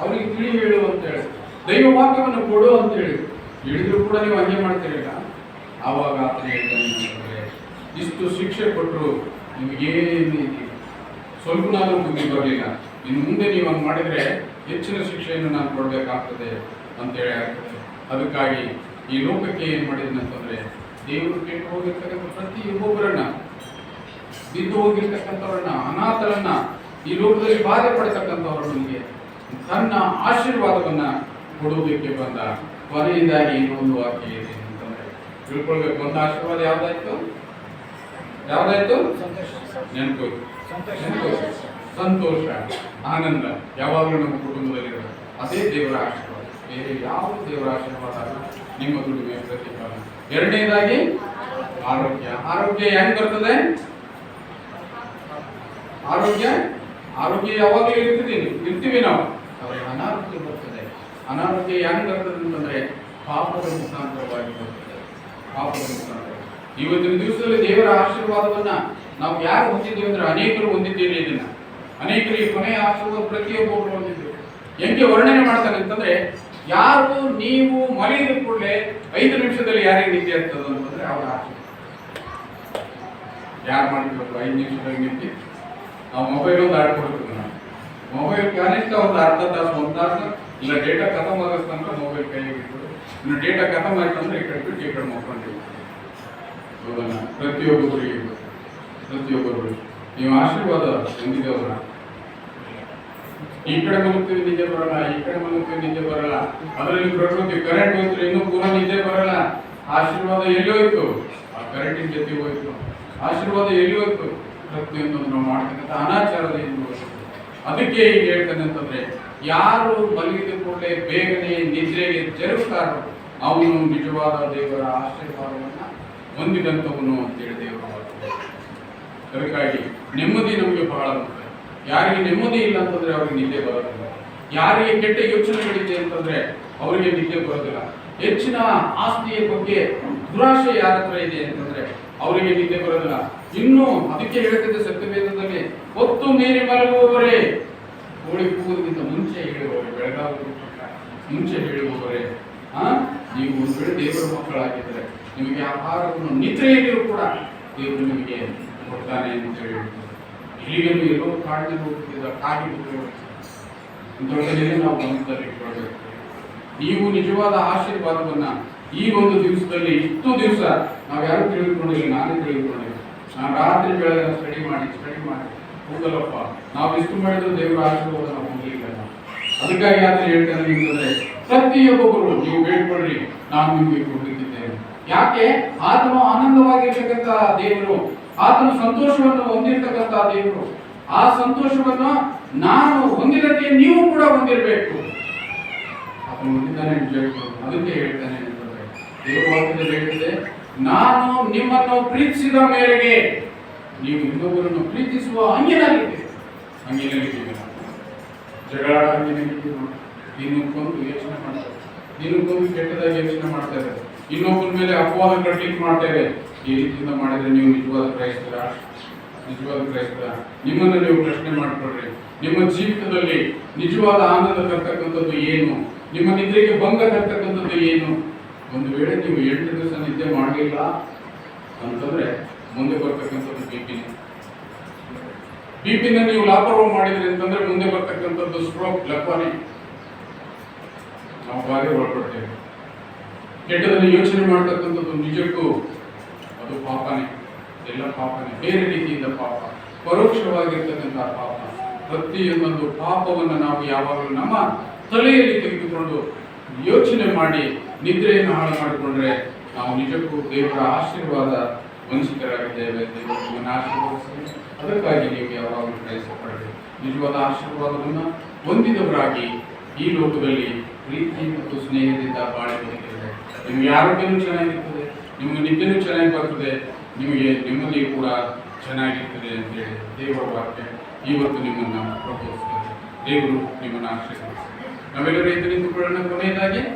ಅವರಿಗೆ ತಿಳಿ ಹೇಳು ಅಂತ ಹೇಳಿ. ದೈವ ವಾಕ್ಯವನ್ನು ಕೊಡು ಅಂತ ಹೇಳಿ. ಹೇಳಿದ್ರು ಕೂಡ ನೀವು ಹಂಗೆ ಮಾಡ್ತೀರಲ್ಲ ಆವಾಗ ಆತನ ಹೇಳ್ತಾನೆ ಏನಂತಂದ್ರೆ, ಇಷ್ಟು ಶಿಕ್ಷೆ ಕೊಟ್ಟರು ನಿಮಗೇನು ನಾನು ಬುದ್ಧಿ ಬರಲಿಲ್ಲ. ಇನ್ನು ಮುಂದೆ ನೀವು ಹಂಗೆ ಮಾಡಿದ್ರೆ ಹೆಚ್ಚಿನ ಶಿಕ್ಷೆಯನ್ನು ನಾನು ಕೊಡಬೇಕಾಗ್ತದೆ ಅಂತೇಳಿ ಆಗ್ತದೆ. ಅದಕ್ಕಾಗಿ ಈ ಲೋಕಕ್ಕೆ ಏನು ಮಾಡಿದ್ನಂತಂದರೆ ದೇವರು ಕೆಟ್ಟು ಹೋಗಿರ್ತಕ್ಕಂಥ ಪ್ರತಿ ಒಬ್ಬೊಬ್ಬರನ್ನ ಬಿದ್ದು ಹೋಗಿರ್ತಕ್ಕಂಥವ್ರನ್ನ ಅನಾಥರನ್ನ ಈ ಲೋಕದಲ್ಲಿ ಬಾಧೆ ಪಡ್ತಕ್ಕಂಥವ್ರನಿಗೆ ತನ್ನ ಆಶೀರ್ವಾದವನ್ನ ಕೊಡುವುದಕ್ಕೆ ಬಂದ ಕೊನೆಯದಾಗಿ ಇನ್ನೊಂದು ವಾಕ್ಯ ಇದೆ. ತಿಳ್ಕೊಳ್ಬೇಕು. ಒಂದು ಆಶೀರ್ವಾದ ಯಾವ್ದಾಯ್ತು? ಯಾವ್ದಾಯ್ತು? ನೆನಪು. ನೆನಪು. ಸಂತೋಷ ಆನಂದ ಯಾವಾಗಲೂ ನಮ್ಮ ಕುಟುಂಬದಲ್ಲಿರೋದು. ಅದೇ ದೇವರ ಆಶೀರ್ವಾದ. ಬೇರೆ ಯಾವ ದೇವರ ಆಶೀರ್ವಾದ ನಿಮ್ಮ ದುಡಿಮೆ ಪ್ರತಿಫಲ. ಎರಡನೇದಾಗಿ ಆರೋಗ್ಯ. ಆರೋಗ್ಯ ಹೆಂಗ್ ಬರ್ತದೆ? ಆರೋಗ್ಯ? ಆರೋಗ್ಯ ಯಾವಾಗಲೂ ಇರ್ತಿದ್ದೀನಿ ಇರ್ತೀವಿ ನಾವು. ಅನಾರೋಗ್ಯ ಬರ್ತದೆ. ಅನಾರೋಗ್ಯ ಹೆಂಗ್ ಬರ್ತದೆ ಅಂತಂದ್ರೆ ಪಾಪದ ಮುಖಾಂತರವಾಗಿ ಬರ್ತದೆ. ಇವತ್ತಿನ ದಿವಸದಲ್ಲಿ ದೇವರ ಆಶೀರ್ವಾದವನ್ನ ನಾವು ಯಾರು ಹೊಂದಿದ್ದೇವೆ ಅಂದ್ರೆ ಅನೇಕರು ಹೊಂದಿದ್ದೇವೆ ಇದನ್ನ. ಅನೇಕರು ಈ ಕೊನೆಯ ಆಶೀರ್ವಾದ ಪ್ರತಿಯೊಬ್ಬರು ಹೊಂದಿದ್ದೇವೆ ಹೆಂಗೆ ವರ್ಣನೆ ಮಾಡ್ತಾರೆ ಅಂತಂದ್ರೆ, ಯಾರು ನೀವು ಮಲಿದ ಕೂಡಲೇ ಐದು ನಿಮಿಷದಲ್ಲಿ ಯಾರಿಗೆ ನಿದ್ದೆ ಆಗ್ತದೆ ಅಂತಂದ್ರೆ ಅವರ ಆಶೀರ್ವಾದ ಯಾರು ಮಾಡಿದ್ರು ಐದು ನಿಮಿಷದಲ್ಲಿ ನಿದ್ದೆ. ನಾವು ಮೊಬೈಲ್ ಒಂದು ಆಡ್ಕೊಡ್ತೀವಿ ನಾವು. ಮೊಬೈಲ್ ಕನಿಷ್ಠ ಒಂದು ಅರ್ಧ ತಾಸು, ಒಂದು ತಾಸು, ಇಲ್ಲ ಡೇಟಾ ಖತಮ್ ಆಗಸ್ತಂದ್ರೆ ಮೊಬೈಲ್ ಕೈಗೆ ಇನ್ನು ಡೇಟಾ ಖತಮ್ ಆಯ್ತು ಅಂದ್ರೆ ಈ ಕಡೆ ಬಿಟ್ಟು ಈ ಕಡೆ ಮಾಡ್ಕೊಂಡಿಲ್ಲ ಹೌದಲ್ಲ? ಪ್ರತಿಯೊಬ್ಬರಿಗೆ ಪ್ರತಿಯೊಬ್ಬರು. ನೀವು ಆಶೀರ್ವಾದ ಹೊಂದಿದೆವರ ಈ ಕಡೆ ಮಲಗ್ತೀವಿ, ನಿದ್ದೆ ಬರಲ್ಲ, ಈ ಕಡೆ ಮಲಗ್ತೀವಿ, ನಿದ್ದೆ ಬರಲ್ಲ. ಅದರಲ್ಲಿ ಪ್ರಕೃತಿ ಕರೆಂಟ್ ಹೋಯ್ತು, ಇನ್ನೂ ಪೂರ ನಿದ್ದೆ ಬರಲ್ಲ. ಆಶೀರ್ವಾದ ಎಲ್ಲಿ ಹೋಯ್ತು? ಆ ಕರೆಂಟಿನ ಜೊತೆ ಹೋಯ್ತು. ಆಶೀರ್ವಾದ ಎಲ್ಲಿ ಹೋಯ್ತು? ಪ್ರತಿಯೊಂದು ನಾವು ಮಾಡ್ತಕ್ಕಂಥ ಅನಾಚಾರದ ಅದಕ್ಕೆ ಈಗ ಹೇಳ್ತಾನೆ ಅಂತಂದ್ರೆ ಯಾರು ಮಲಗಿದ ಕೂಡಲೇ ಬೇಗನೆ ನಿದ್ರೆಗೆ ಜರುಗುತ್ತಾರೋ ಅವನು ನಿಜವಾದ ದೇವರ ಆಶೀರ್ವಾದವನ್ನು ಹೊಂದಿದಂಥವನು ಅಂತೇಳಿ ದೇವರ. ಅದಕ್ಕಾಗಿ ನೆಮ್ಮದಿ ನಮಗೆ ಬಹಳ ಮುಖ್ಯ. ಯಾರಿಗೆ ನೆಮ್ಮದಿ ಇಲ್ಲ ಅಂತಂದ್ರೆ ಅವ್ರಿಗೆ ನಿದ್ದೆ ಬರೋದಿಲ್ಲ. ಯಾರಿಗೆ ಕೆಟ್ಟ ಯೋಚನೆಗಳಿದೆ ಅಂತಂದ್ರೆ ಅವರಿಗೆ ನಿದ್ದೆ ಬರೋದಿಲ್ಲ. ಹೆಚ್ಚಿನ ಆಸ್ತಿಯ ಬಗ್ಗೆ ದುರಾಶೆ ಯಾರ ಹತ್ರ ಇದೆ ಅಂತಂದ್ರೆ ಅವರಿಗೆ ನಿದ್ದೆ ಬರೋದಿಲ್ಲ. ಇನ್ನು ಅದಕ್ಕೆ ಹೇಳ್ತಿದ್ದೆ ಸತ್ಯವೇದದಲ್ಲಿ, ಹೊತ್ತು ಮೀರಿ ಮಲಗುವವರೇ ಕೋಳಿ ಕೂಗೋದಕ್ಕಿಂತ ಮುಂಚೆ ಹೇಳುವವರೇ ಬೆಳಗಾವಿ ಮುಂಚೆ ಹೇಳುವವರೇ, ಆ? ನೀವು ಒಂದು ದೇವರ ಮಕ್ಕಳಾಗಿದ್ದರೆ ನಿಮಗೆ ಆಹಾರವನ್ನು ನಿದ್ರೆಯಲ್ಲಿಯೂ ಕೂಡ ದೇವರು ನಿಮಗೆ ಕೊಡ್ತಾನೆ ಅಂತ ಹೇಳಿ. ಇಲ್ಲಿಯನ್ನು ಎಲ್ಲೋ ಕಾಡಿಗೆ ಹೋಗ್ತಿದ್ದ ಕಾಡಿ ಇಂಥವುಗಳನ್ನೇ ನಾವು ಗಮನದಲ್ಲಿ ನೀವು ನಿಜವಾದ ಆಶೀರ್ವಾದವನ್ನ ಈ ಒಂದು ದಿವಸದಲ್ಲಿ ಇಷ್ಟು ದಿವಸ ನಾವು ಯಾರು ತಿಳಿದುಕೊಂಡಿಲ್ಲ, ನಾನೇ ತಿಳಿದುಕೊಂಡಿಲ್ಲ. ನಾನು ರಾತ್ರಿ ಬೆಳಗ್ಗೆ ಸ್ಟಡಿ ಮಾಡಿ ಸ್ಟಡಿ ಮಾಡಿ. ಹೋಗಲ್ಲಪ್ಪ. ನಾವು ಇಷ್ಟು ಮಾಡಿದ್ರು ದೇವರ ಆಶೀರ್ವಾದ ನಾವು ಹೋಗ್ಲಿಕ್ಕಲ್ಲ ಅದಕ್ಕಾಗಿ ಆದ್ರೆ ಹೇಳ್ತಾನೆ ನಿಮ್ಗೆ ಪ್ರತಿಯೊಬ್ಬೊಬ್ಬರು, ನೀವು ಬೇಡ್ಕೊಳ್ರಿ, ನಾನು ನಿಮಗೆ ಕೊಡುತ್ತಿದ್ದೇನೆ ಯಾಕೆ? ಆತನು ಆನಂದವಾಗಿರ್ತಕ್ಕಂಥ ದೇವರು. ಆತನು ಸಂತೋಷವನ್ನು ಹೊಂದಿರತಕ್ಕಂಥ ದೇವರು. ಆ ಸಂತೋಷವನ್ನು ನಾನು ಹೊಂದಿರದೆ ನೀವು ಕೂಡ ಹೊಂದಿರಬೇಕು. ಅದನ್ನು ಹೊಂದಿದ್ದಾನೆ ಅದಕ್ಕೆ ಹೇಳ್ತಾನೆ ದೇವರ ಹೇಳಿದೆ ನಾನು ನಿಮ್ಮನ್ನು ಪ್ರೀತಿಸಿದ ಮೇರೆಗೆ ನೀವು ಇನ್ನೊಬ್ಬರನ್ನು ಪ್ರೀತಿಸುವ ಹಂಗಿನಲ್ಲಿದ್ದೀರಿ? ಹಂಗಿನಲ್ಲಿದ್ದೀವಿ ನಾವು ಜಗಳ ನೋಡಿ ದಿನಕ್ಕೊಂದು ಯೋಚನೆ ಮಾಡ್ತಾರೆ. ಕೊಂದು ಕೆಟ್ಟದಾಗಿ ಯೋಚನೆ ಮಾಡ್ತಾರೆ. ಇನ್ನೊಬ್ಬರ ಮೇಲೆ ಅಪವಾದ ಕಟ್ಟಿಟ್ಟು ಮಾಡ್ತೇವೆ ಈ ರೀತಿಯಿಂದ ಮಾಡಿದ್ರೆ ನೀವು ನಿಜವಾದ ಕ್ರೈಸ್ತರ? ನಿಜವಾದ ಕ್ರೈಸ್ತರ? ನಿಮ್ಮನ್ನು ನೀವು ಪ್ರಶ್ನೆ ಮಾಡ್ಕೊಳ್ರಿ. ನಿಮ್ಮ ಜೀವಿತದಲ್ಲಿ ನಿಜವಾದ ಆನಂದ ತರ್ತಕ್ಕಂಥದ್ದು ಏನು? ನಿಮ್ಮ ನಿದ್ರೆಗೆ ಭಂಗ ತರ್ತಕ್ಕಂಥದ್ದು ಏನು? ಒಂದು ವೇಳೆ ನೀವು ಎಂಟು ದಿವಸ ನಿದ್ದೆ ಮಾಡಲಿಲ್ಲ ಅಂತಂದ್ರೆ ಮುಂದೆ ಬರ್ತಕ್ಕಂಥದ್ದು ಬಿ ಪಿನೇ ಬಿ ಪಿನ ನೀವು ಲಾಪರ್ವ ಮಾಡಿದ್ರಿ ಅಂತಂದ್ರೆ ಮುಂದೆ ಬರ್ತಕ್ಕಂಥದ್ದು ಸ್ಟ್ರೋಕ್ ಲಕ್ವಾನೆ. ನಾವು ಬಾರಿ ಒಳಪಡ್ತೇವೆ. ಕೆಟ್ಟದಲ್ಲಿ ಯೋಚನೆ ಮಾಡ್ತಕ್ಕಂಥದ್ದು ನಿಜಕ್ಕೂ ಅದು ಪಾಪನೇ. ಎಲ್ಲ ಪಾಪನೇ. ಬೇರೆ ರೀತಿಯಿಂದ ಪಾಪ. ಪರೋಕ್ಷವಾಗಿರ್ತಕ್ಕಂಥ ಪಾಪ. ಪ್ರತಿಯೊಂದೊಂದು ಪಾಪವನ್ನು ನಾವು ಯಾವಾಗಲೂ ನಮ್ಮ ತಲೆಯಲ್ಲಿ ತೆಗೆದುಕೊಂಡು ಯೋಚನೆ ಮಾಡಿ, ನಿದ್ರೆಯನ್ನು ಹಾಳು ಮಾಡಿಕೊಂಡ್ರೆ ನಾವು ನಿಜಕ್ಕೂ ದೇವರ ಆಶೀರ್ವಾದ ವಂಚಿತರಾಗಿದ್ದೇವೆ ದೇವರು ಆಶೀರ್ವದಿಸಿ, ಅದಕ್ಕಾಗಿ ನೀವು ಯಾವಾಗಲೂ ಪ್ರಯತ್ನಪಡಬೇಕು ನಿಜವಾದ ಆಶೀರ್ವಾದವನ್ನು ಹೊಂದಿದವರಾಗಿ ಈ ಲೋಕದಲ್ಲಿ ಪ್ರೀತಿ ಮತ್ತು ಸ್ನೇಹದಿಂದ ಬಾಳೆ ಬದುಕಿದೆ ನಿಮಗೆ ಆರೋಗ್ಯನೂ ಚೆನ್ನಾಗಿರ್ತದೆ, ನಿಮಗೆ ನಿದ್ದೆನೂ ಚೆನ್ನಾಗಿ ಬರ್ತದೆ, ನಿಮಗೆ ನೆಮ್ಮದಿ ಕೂಡ ಚೆನ್ನಾಗಿರ್ತದೆ ಅಂತೇಳಿ ದೇವರ ವಾಕ್ಯ ಇವತ್ತು ನಿಮ್ಮನ್ನು ಪ್ರಬೋಧಿಸ್ತದೆ ದೇವರು ನಿಮ್ಮನ್ನು ಆಶೀರ್ವದಿಸ್ತದೆ ನಾವೆಲ್ಲರೂ ಇದರಿಂದ ಕೊನೆಯದಾಗಿ.